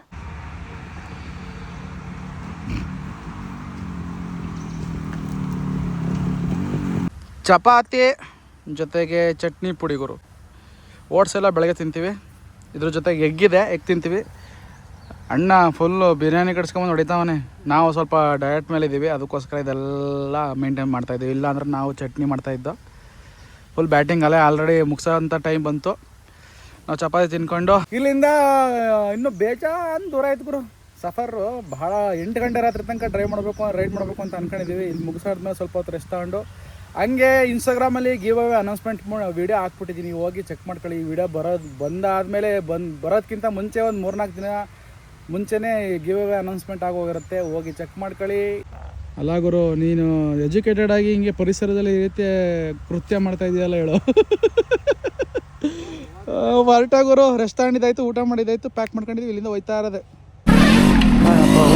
ಚಪಾತಿ. ಜೊತೆಗೆ ಚಟ್ನಿ ಪುಡಿಗುರು ಓಟ್ಸ್ ಎಲ್ಲ ಬೆಳಗ್ಗೆ ತಿಂತೀವಿ. ಇದ್ರ ಜೊತೆಗೆ ಎಗ್ಗಿದೆ ಎಗ್ ತಿಂತೀವಿ. ಅಣ್ಣ ಫುಲ್ಲು ಬಿರಿಯಾನಿ ಕಟ್ಸ್ಕೊಂಬಂದು ಹೊಡಿತಾವನೆ. ನಾವು ಸ್ವಲ್ಪ ಡಯಟ್ ಮೇಲೆ ಇದ್ದೀವಿ ಅದಕ್ಕೋಸ್ಕರ ಇದೆಲ್ಲ ಮೇಂಟೈನ್ ಮಾಡ್ತಾಯಿದ್ದೀವಿ ಇಲ್ಲ ಅಂದ್ರೆ ನಾವು ಚಟ್ನಿ ಮಾಡ್ತಾಯಿದ್ದೋ ಫುಲ್ ಬ್ಯಾಟಿಂಗ್ ಅಲ್ಲೇ ಆಲ್ರೆಡಿ ಮುಗಿಸೋಂಥ ಟೈಮ್ ಬಂತು. ನಾವು ಚಪಾತಿ ತಿನ್ಕೊಂಡು. ಇಲ್ಲಿಂದ ಇನ್ನೂ ಬೇಜಾನ್ ದೂರ ಆಯ್ತು ಗುರು. ಸಫರು ಭಾಳ ಎಂಟು ಗಂಟೆ ರಾತ್ರಿ ತನಕ ಡ್ರೈವ್ ಮಾಡಬೇಕು ರೈಡ್ ಮಾಡಬೇಕು ಅಂತ ಅನ್ಕೊಂಡಿದ್ದೀವಿ ಇಲ್ಲಿ ಮುಗಿಸಾದ್ಮೇಲೆ ಸ್ವಲ್ಪ ಹೊತ್ತು ರೆಸ್ಟ್ ತಗೊಂಡು ಹಂಗೆ ಇನ್ಸ್ಟಾಗ್ರಾಮಲ್ಲಿ ಗಿವ್ ಅವೇ ಅನೌನ್ಸ್ಮೆಂಟ್ ವಿಡಿಯೋ ಹಾಕ್ಬಿಟ್ಟಿದ್ದೀನಿ ಹೋಗಿ ಚೆಕ್ ಮಾಡ್ಕೊಳ್ಳಿ. ಈ ವಿಡಿಯೋ ಬರೋದು ಬಂದಾದಮೇಲೆ ಬಂದು ಬರೋದಕ್ಕಿಂತ ಮುಂಚೆ ಒಂದು ಮೂರ್ನಾಲ್ಕು ದಿನ ಮುಂಚೆನೇ ಗಿವ್ ಅವೇ ಅನೌನ್ಸ್ಮೆಂಟ್ ಆಗೋಗಿರುತ್ತೆ. ಹೋಗಿ ಚೆಕ್ ಮಾಡ್ಕೊಳ್ಳಿ. ಅಲ್ಲ ಗುರು, ನೀನು ಎಜುಕೇಟೆಡ್ ಆಗಿ ಹಿಂಗೆ ಪರಿಸರದಲ್ಲಿ ಈ ರೀತಿ ಕೃತ್ಯ ಮಾಡ್ತಾ ಇದೆಯಲ್ಲ ಹೇಳು. ಹೊರಟಾಗುರು ರೆಸ್ಟ್ ತಗೊಂಡಿದ್ದಾಯ್ತು ಊಟ ಮಾಡಿದ್ದಾಯ್ತು ಪ್ಯಾಕ್ ಮಾಡ್ಕೊಂಡಿದ್ವಿ, ಇಲ್ಲಿಂದ ಹೋಯ್ತಾ ಇರೋದೆ.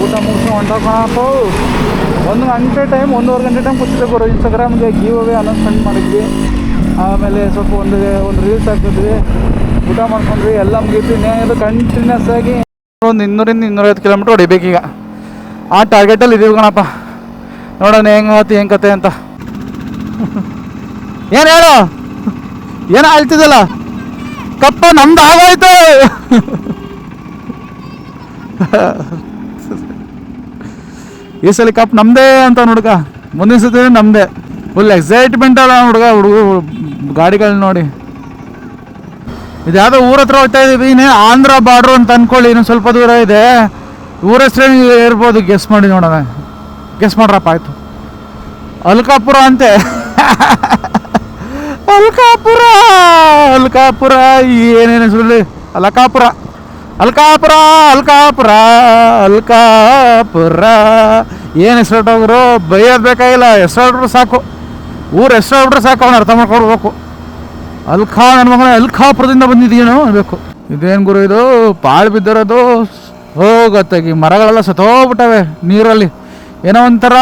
ಊಟ ಮುಗಿಸ್ಕೊಂಡು ಹೊಂಟೋಕಣಪ್ಪ ಒಂದು ಗಂಟೆ ಟೈಮ್ ಒಂದೂವರೆ ಗಂಟೆ ಟೈಮ್ ಕೂತಿದ್ದೆ ಬರೋ ಇನ್ಸ್ಟಾಗ್ರಾಮ್ಗೆ ಗಿವ್ ಅವೇ ಅನೌನ್ಸ್ಮೆಂಟ್ ಮಾಡಿದ್ವಿ. ಆಮೇಲೆ ಸ್ವಲ್ಪ ಒಂದು ಒಂದು ರೀಲ್ಸ್ ಹಾಕಿದ್ವಿ. ಊಟ ಮಾಡ್ಕೊಂಡ್ವಿ, ಎಲ್ಲ ಮುಗೀತು. ಇನ್ನೇನಿದ್ರು ಕಂಟಿನ್ಯೂಸ್ ಆಗಿ ಒಂದು ಇನ್ನೂರಿಂದ ಇನ್ನೂರೈವತ್ತು ಕಿಲೋಮೀಟ್ರ್ ಹೊಡಿಬೇಕೀಗ ಆ ಟಾರ್ಗೆಟಲ್ಲಿ ಇದೀವಿ ಕಣಪ್ಪ. ನೋಡೋಣ ಹೆಂಗೆ ಆತು, ಹೆಂಗೆ ಕತೆ ಅಂತ. ಏನು ಹೇಳು? ಏನು ಆಳ್ತಿದಲ್ಲ ಕಪ್ಪ, ನಮ್ದು ಆಗೋಯ್ತು. ಈ ಸಲ ಕಪ್ ನಮ್ಮದೇ ಅಂತ ಹುಡುಗ. ಮುಂದಿನ ಸತಿ ನಮ್ಮದೇ ಫುಲ್ ಎಕ್ಸೈಟ್ಮೆಂಟ್ ಅಲ್ಲ ಹುಡುಗ ಹುಡುಗ ಗಾಡಿಗಳನ್ನ ನೋಡಿ. ಇದು ಯಾವುದೋ ಊರ ಹತ್ರ ಹೋಗ್ತಾ ಇದೀವಿ, ಇನ್ನೇ ಆಂಧ್ರ ಬಾರ್ಡ್ರು ಅಂತ ಅನ್ಕೊಳ್ಳಿ, ಇನ್ನು ಸ್ವಲ್ಪ ದೂರ ಇದೆ. ಊರ ಹೆಸರೇ ಇರ್ಬೋದು ಗೆಸ್ ಮಾಡಿ ನೋಡೋಣ. ಗೆಸ್ ಮಾಡ್ರಪ್ಪ, ಆಯ್ತು. ಅಲ್ಕಾಪುರ ಅಂತೆ. ಅಲ್ಕಾಪುರ ಅಲ್ಕಾಪುರ, ಏನೇನು ಹೆಸರಲ್ಲಿ ಅಲಕಾಪುರ. ಅಲ್ಕಾಪುರ ಅಲ್ಕಾಪುರ ಅಲ್ಕಾಪುರ. ಏನು ಹೆಸರು ಬೈಯೋದು ಬೇಕಾಗಿಲ್ಲ. ಹೆಸರು ಸಾಕು. ಊರು ಹೆಸರು ಸಾಕು ಅವ್ನು ಅರ್ಥ ಮಾಡ್ಕೊಡ್ಬೇಕು ಅಲ್ಕಾ ನನ್ನ ಮಗನ, ಅಲ್ಕಾಪುರದಿಂದ ಬಂದಿದ್ದೀನೋ ಅನ್ಬೇಕು. ಇದೇನು ಗುರು ಇದು? ಪಾಳು ಬಿದ್ದಿರೋದು ಹೋಗತ್ತಾಗಿ. ಮರಗಳೆಲ್ಲ ಸತ್ತೋಗ್ಬಿಟ್ಟವೆ ನೀರಲ್ಲಿ. ಏನೋ ಒಂಥರ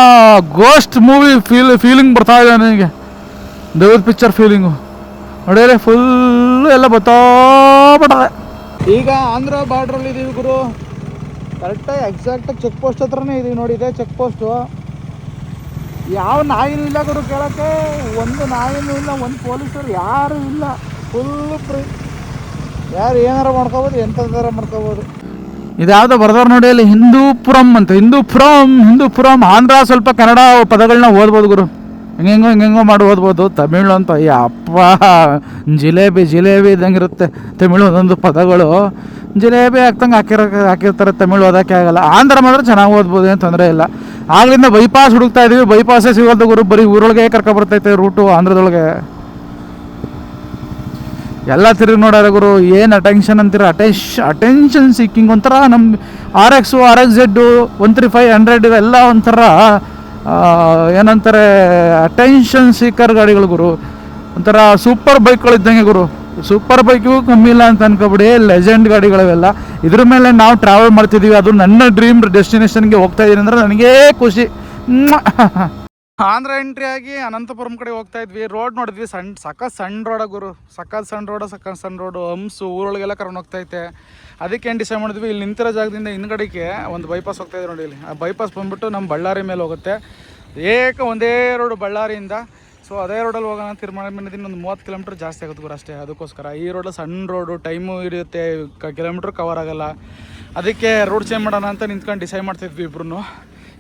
ಗೋಸ್ಟ್ ಮೂವಿ ಫೀಲ್ ಫೀಲಿಂಗ್ ಬರ್ತಾ ಇದೆ ನನಗೆ. ದೇವ್ರ ಪಿಕ್ಚರ್ ಫೀಲಿಂಗು ನೋಡಿದ್ರೆ ಫುಲ್ ಎಲ್ಲ ಬತ್ತಾಬಿಟ್ಟವೆ ಈಗ ಆಂಧ್ರ ಬಾರ್ಡ್ರಲ್ಲಿ ಇದೀವಿ ಗುರು. ಕರೆಕ್ಟಾಗಿ ಎಕ್ಸಾಕ್ಟಾಗಿ ಚೆಕ್ ಪೋಸ್ಟ್ ಹತ್ರನೇ ಇದೀವಿ ನೋಡಿ ಇದೆ ಚೆಕ್ ಪೋಸ್ಟು ಯಾವ ನಾಯಿನೂ ಇಲ್ಲ ಗುರು ಕೇಳಕ್ಕೆ. ಒಂದು ನಾಯಿನೂ ಇಲ್ಲ, ಒಂದು ಪೊಲೀಸರು ಯಾರು ಇಲ್ಲ. ಫುಲ್ ಫ್ರೀ ಯಾರು ಏನಾರ ಮಾಡ್ಕೋಬೋದು, ಎಂಥದ್ದಾರ ಮಾಡ್ಕೋಬೋದು. ಇದ್ಯಾವುದೋ ಬರ್ದವ್ರು ನೋಡಿ ಅಲ್ಲಿ ಹಿಂದೂಪುರಂ ಅಂತ. ಹಿಂದೂಪುರಂ ಹಿಂದೂಪುರಂ ಆಂಧ್ರ ಸ್ವಲ್ಪ ಕನ್ನಡ ಪದಗಳನ್ನ ಓದ್ಬೋದು ಗುರು. ಹೆಂಗೆಂಗೋ ಹಿಂಗೆಂಗೋ ಮಾಡಿ ಓದ್ಬೋದು. ತಮಿಳು ಅಂತ ಅಪ್ಪ, ಜಿಲೇಬಿ ಜಿಲೇಬಿ ಇದ್ದಂಗೆ ಇರುತ್ತೆ ತಮಿಳು ಒಂದೊಂದು ಪದಗಳು. ಜಿಲೇಬಿ ಹಾಕ್ತಂಗೆ ಹಾಕಿರೋ, ಹಾಕಿರ್ತಾರೆ ತಮಿಳು ಓದೋಕ್ಕೆ ಆಗಲ್ಲ. ಆಂಧ್ರ ಮಾತ್ರ ಚೆನ್ನಾಗಿ ಓದ್ಬೋದು, ಏನು ತೊಂದರೆ ಇಲ್ಲ. ಆಗ್ಲಿಂದ ಬೈಪಾಸ್ ಹುಡುಕ್ತಾ ಇದೀವಿ. ಬೈಪಾಸೇ ಸಿಗೋದು ಗುರು, ಬರೀ ಊರೊಳಗೆ ಕರ್ಕೊ ಬರ್ತೈತೆ ರೂಟು ಆಂಧ್ರದೊಳಗೆ. ಎಲ್ಲ ತಿರುಗಿ ನೋಡ್ಯಾರ ಗುರು, ಏನು ಅಟೆನ್ಷನ್ ಅಂತೀರ? ಅಟೆನ್ಶ್ ಅಟೆನ್ಷನ್ ಸಿಕ್ಕಿಂಗ್ ಒಂಥರ ನಮ್ಮ R X R X Z one three five hundred ಇವೆಲ್ಲ ಒಂಥರ ಏನಂತಾರೆ ಅಟೆನ್ಷನ್ ಸೀಕರ್ ಗಾಡಿಗಳು ಗುರು. ಒಂಥರ ಸೂಪರ್ ಬೈಕ್ಗಳು ಇದ್ದಂಗೆ ಗುರು. ಸೂಪರ್ ಬೈಕಿಗೂ ಕಮ್ಮಿ ಇಲ್ಲ ಅಂತ ಅನ್ಕೊಬಿಡಿ ಲೆಜೆಂಡ್ ಗಾಡಿಗಳವೆಲ್ಲ. ಇದ್ರ ಮೇಲೆ ನಾವು ಟ್ರಾವೆಲ್ ಮಾಡ್ತಿದ್ದೀವಿ ಅದು ನನ್ನ ಡ್ರೀಮ್ ಡೆಸ್ಟಿನೇಷನ್ಗೆ ಹೋಗ್ತಾ ಇದ್ದೀನಿ ಅಂದ್ರೆ ನನಗೇ ಖುಷಿ. ಆಂಧ್ರ ಎಂಟ್ರಿ ಆಗಿ ಅನಂತಪುರಂ ಕಡೆ ಹೋಗ್ತಾ ಇದ್ವಿ. ರೋಡ್ ನೋಡಿದ್ವಿ. ಸಣ್ಣ ಸಖತ್ ಸಣ್ಣ ರೋಡ ಗುರು. ಸಖತ್ ಸಣ್ಣ ರೋಡ ಸಖತ್ ಸಣ್ಣ ರೋಡು ಹಂಸು, ಊರೊಳಗೆಲ್ಲ ಕರ್ಕೊಂಡು ಹೋಗ್ತಾ ಇತ್ತೆ ಅದಕ್ಕೆ ಏನು ಡಿಸೈಡ್ ಮಾಡಿದ್ವಿ? ಇಲ್ಲಿ ನಿಂತಿರೋ ಜಾಗದಿಂದ ಹಿಂದ್ಗಡೆಗೆ ಒಂದು ಬೈಪಾಸ್ ಹೋಗ್ತಾ ನೋಡಿ ಇಲ್ಲಿ. ಆ ಬೈಪಾಸ್ ಬಂದ್ಬಿಟ್ಟು ನಮ್ಮ ಬಳ್ಳಾರಿ ಮೇಲೆ ಹೋಗುತ್ತೆ. ಏಕ ಒಂದೇ ರೋಡು ಬಳ್ಳಾರಿಯಿಂದ. ಸೊ ಅದೇ ರೋಡಲ್ಲಿ ಹೋಗೋಣ ತೀರ್ಮಾನ ಮಾಡಿದ್ದೀನಿ. ಒಂದು ಮೂವತ್ತು ಕಿಲೋಮೀಟ್ರ್ ಜಾಸ್ತಿ ಆಗುತ್ತೆ ಗುರು ಅಷ್ಟೇ. ಅದಕ್ಕೋಸ್ಕರ. ಈ ರೋಡಲ್ಲಿ ಸಣ್ಣ ರೋಡು ಟೈಮು ಹಿಡಿಯುತ್ತೆ. ಕಿಲೋಮೀಟ್ರ್ ಕವರ್ ಆಗೋಲ್ಲ. ಅದಕ್ಕೆ ರೋಡ್ ಚೇಂಜ್ ಮಾಡೋಣ ಅಂತ ನಿಂತ್ಕೊಂಡು ಡಿಸೈಡ್ ಮಾಡ್ತಿದ್ವಿ ಇಬ್ರು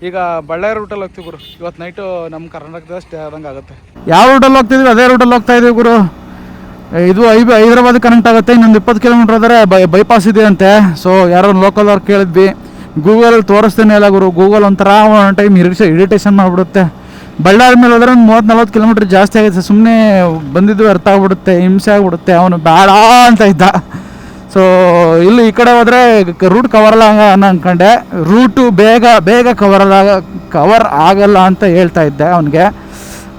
ಈಗ ಬಳ್ಳಾರಿ ರೂಟಲ್ಲಿ ಹೋಗ್ತೀವಿ ಗುರು. ಇವತ್ತು ನೈಟು ನಮ್ಮ ಕರ್ನಾಟಕದ ಸ್ಟೇ ಆದಂಗೆ ಆಗುತ್ತೆ. ಯಾವ ರೂಟಲ್ಲಿ ಹೋಗ್ತಿದ್ವಿ? ಅದೇ ರೂಟಲ್ಲಿ ಹೋಗ್ತಾ ಇದೀವಿ ಗುರು. ಇದು ಐ ಹೈದ್ರಾಬಾದ್ ಕನೆಕ್ಟ್ ಆಗುತ್ತೆ. ಇನ್ನೊಂದು ಇಪ್ಪತ್ತು ಕಿಲೋಮೀಟರ್ ಆದರೆ ಬೈ ಬೈಪಾಸ್ ಇದೆ ಅಂತೆ ಸೊ ಯಾರೋ ಲೋಕಲ್ ಅವ್ರು ಕೇಳಿದ್ವಿ. ಗೂಗಲ್ ತೋರಿಸ್ತೇನೆ ಇಲ್ಲ ಗುರು. ಗೂಗಲ್ ಒಂಥರ ಒಂದು ಟೈಮ್ ಇರಿಟೇಷನ್ ಇರಿಟೇಷನ್ ಮಾಡಿಬಿಡುತ್ತೆ. ಬಳ್ಳಾರಿ ಮೇಲೆ ಹೋದ್ರೆ ಒಂದು ಮೂವತ್ತು ನಲ್ವತ್ತು ಕಿಲೋಮೀಟ್ರ್ ಜಾಸ್ತಿ ಆಗುತ್ತೆ. ಸುಮ್ಮನೆ ಬಂದಿದ್ದು ಅರ್ಥ ಆಗ್ಬಿಡುತ್ತೆ, ಹಿಂಸೆ ಆಗ್ಬಿಡುತ್ತೆ. ಅವನು ಬೇಡ ಅಂತ ಇದ್ದ. ಸೊ ಇಲ್ಲಿ ಈ ಕಡೆ ಹೋದರೆ ರೂಟ್ ಕವರ್ ಅಲ್ಲ ಅನ್ನೋ ಅನ್ಕೊಂಡೆ. ರೂಟು ಬೇಗ ಬೇಗ ಕವರ್ ಅಲ್ಲ ಕವರ್ ಆಗಲ್ಲ ಅಂತ ಹೇಳ್ತಾ ಇದ್ದೆ ಅವನಿಗೆ.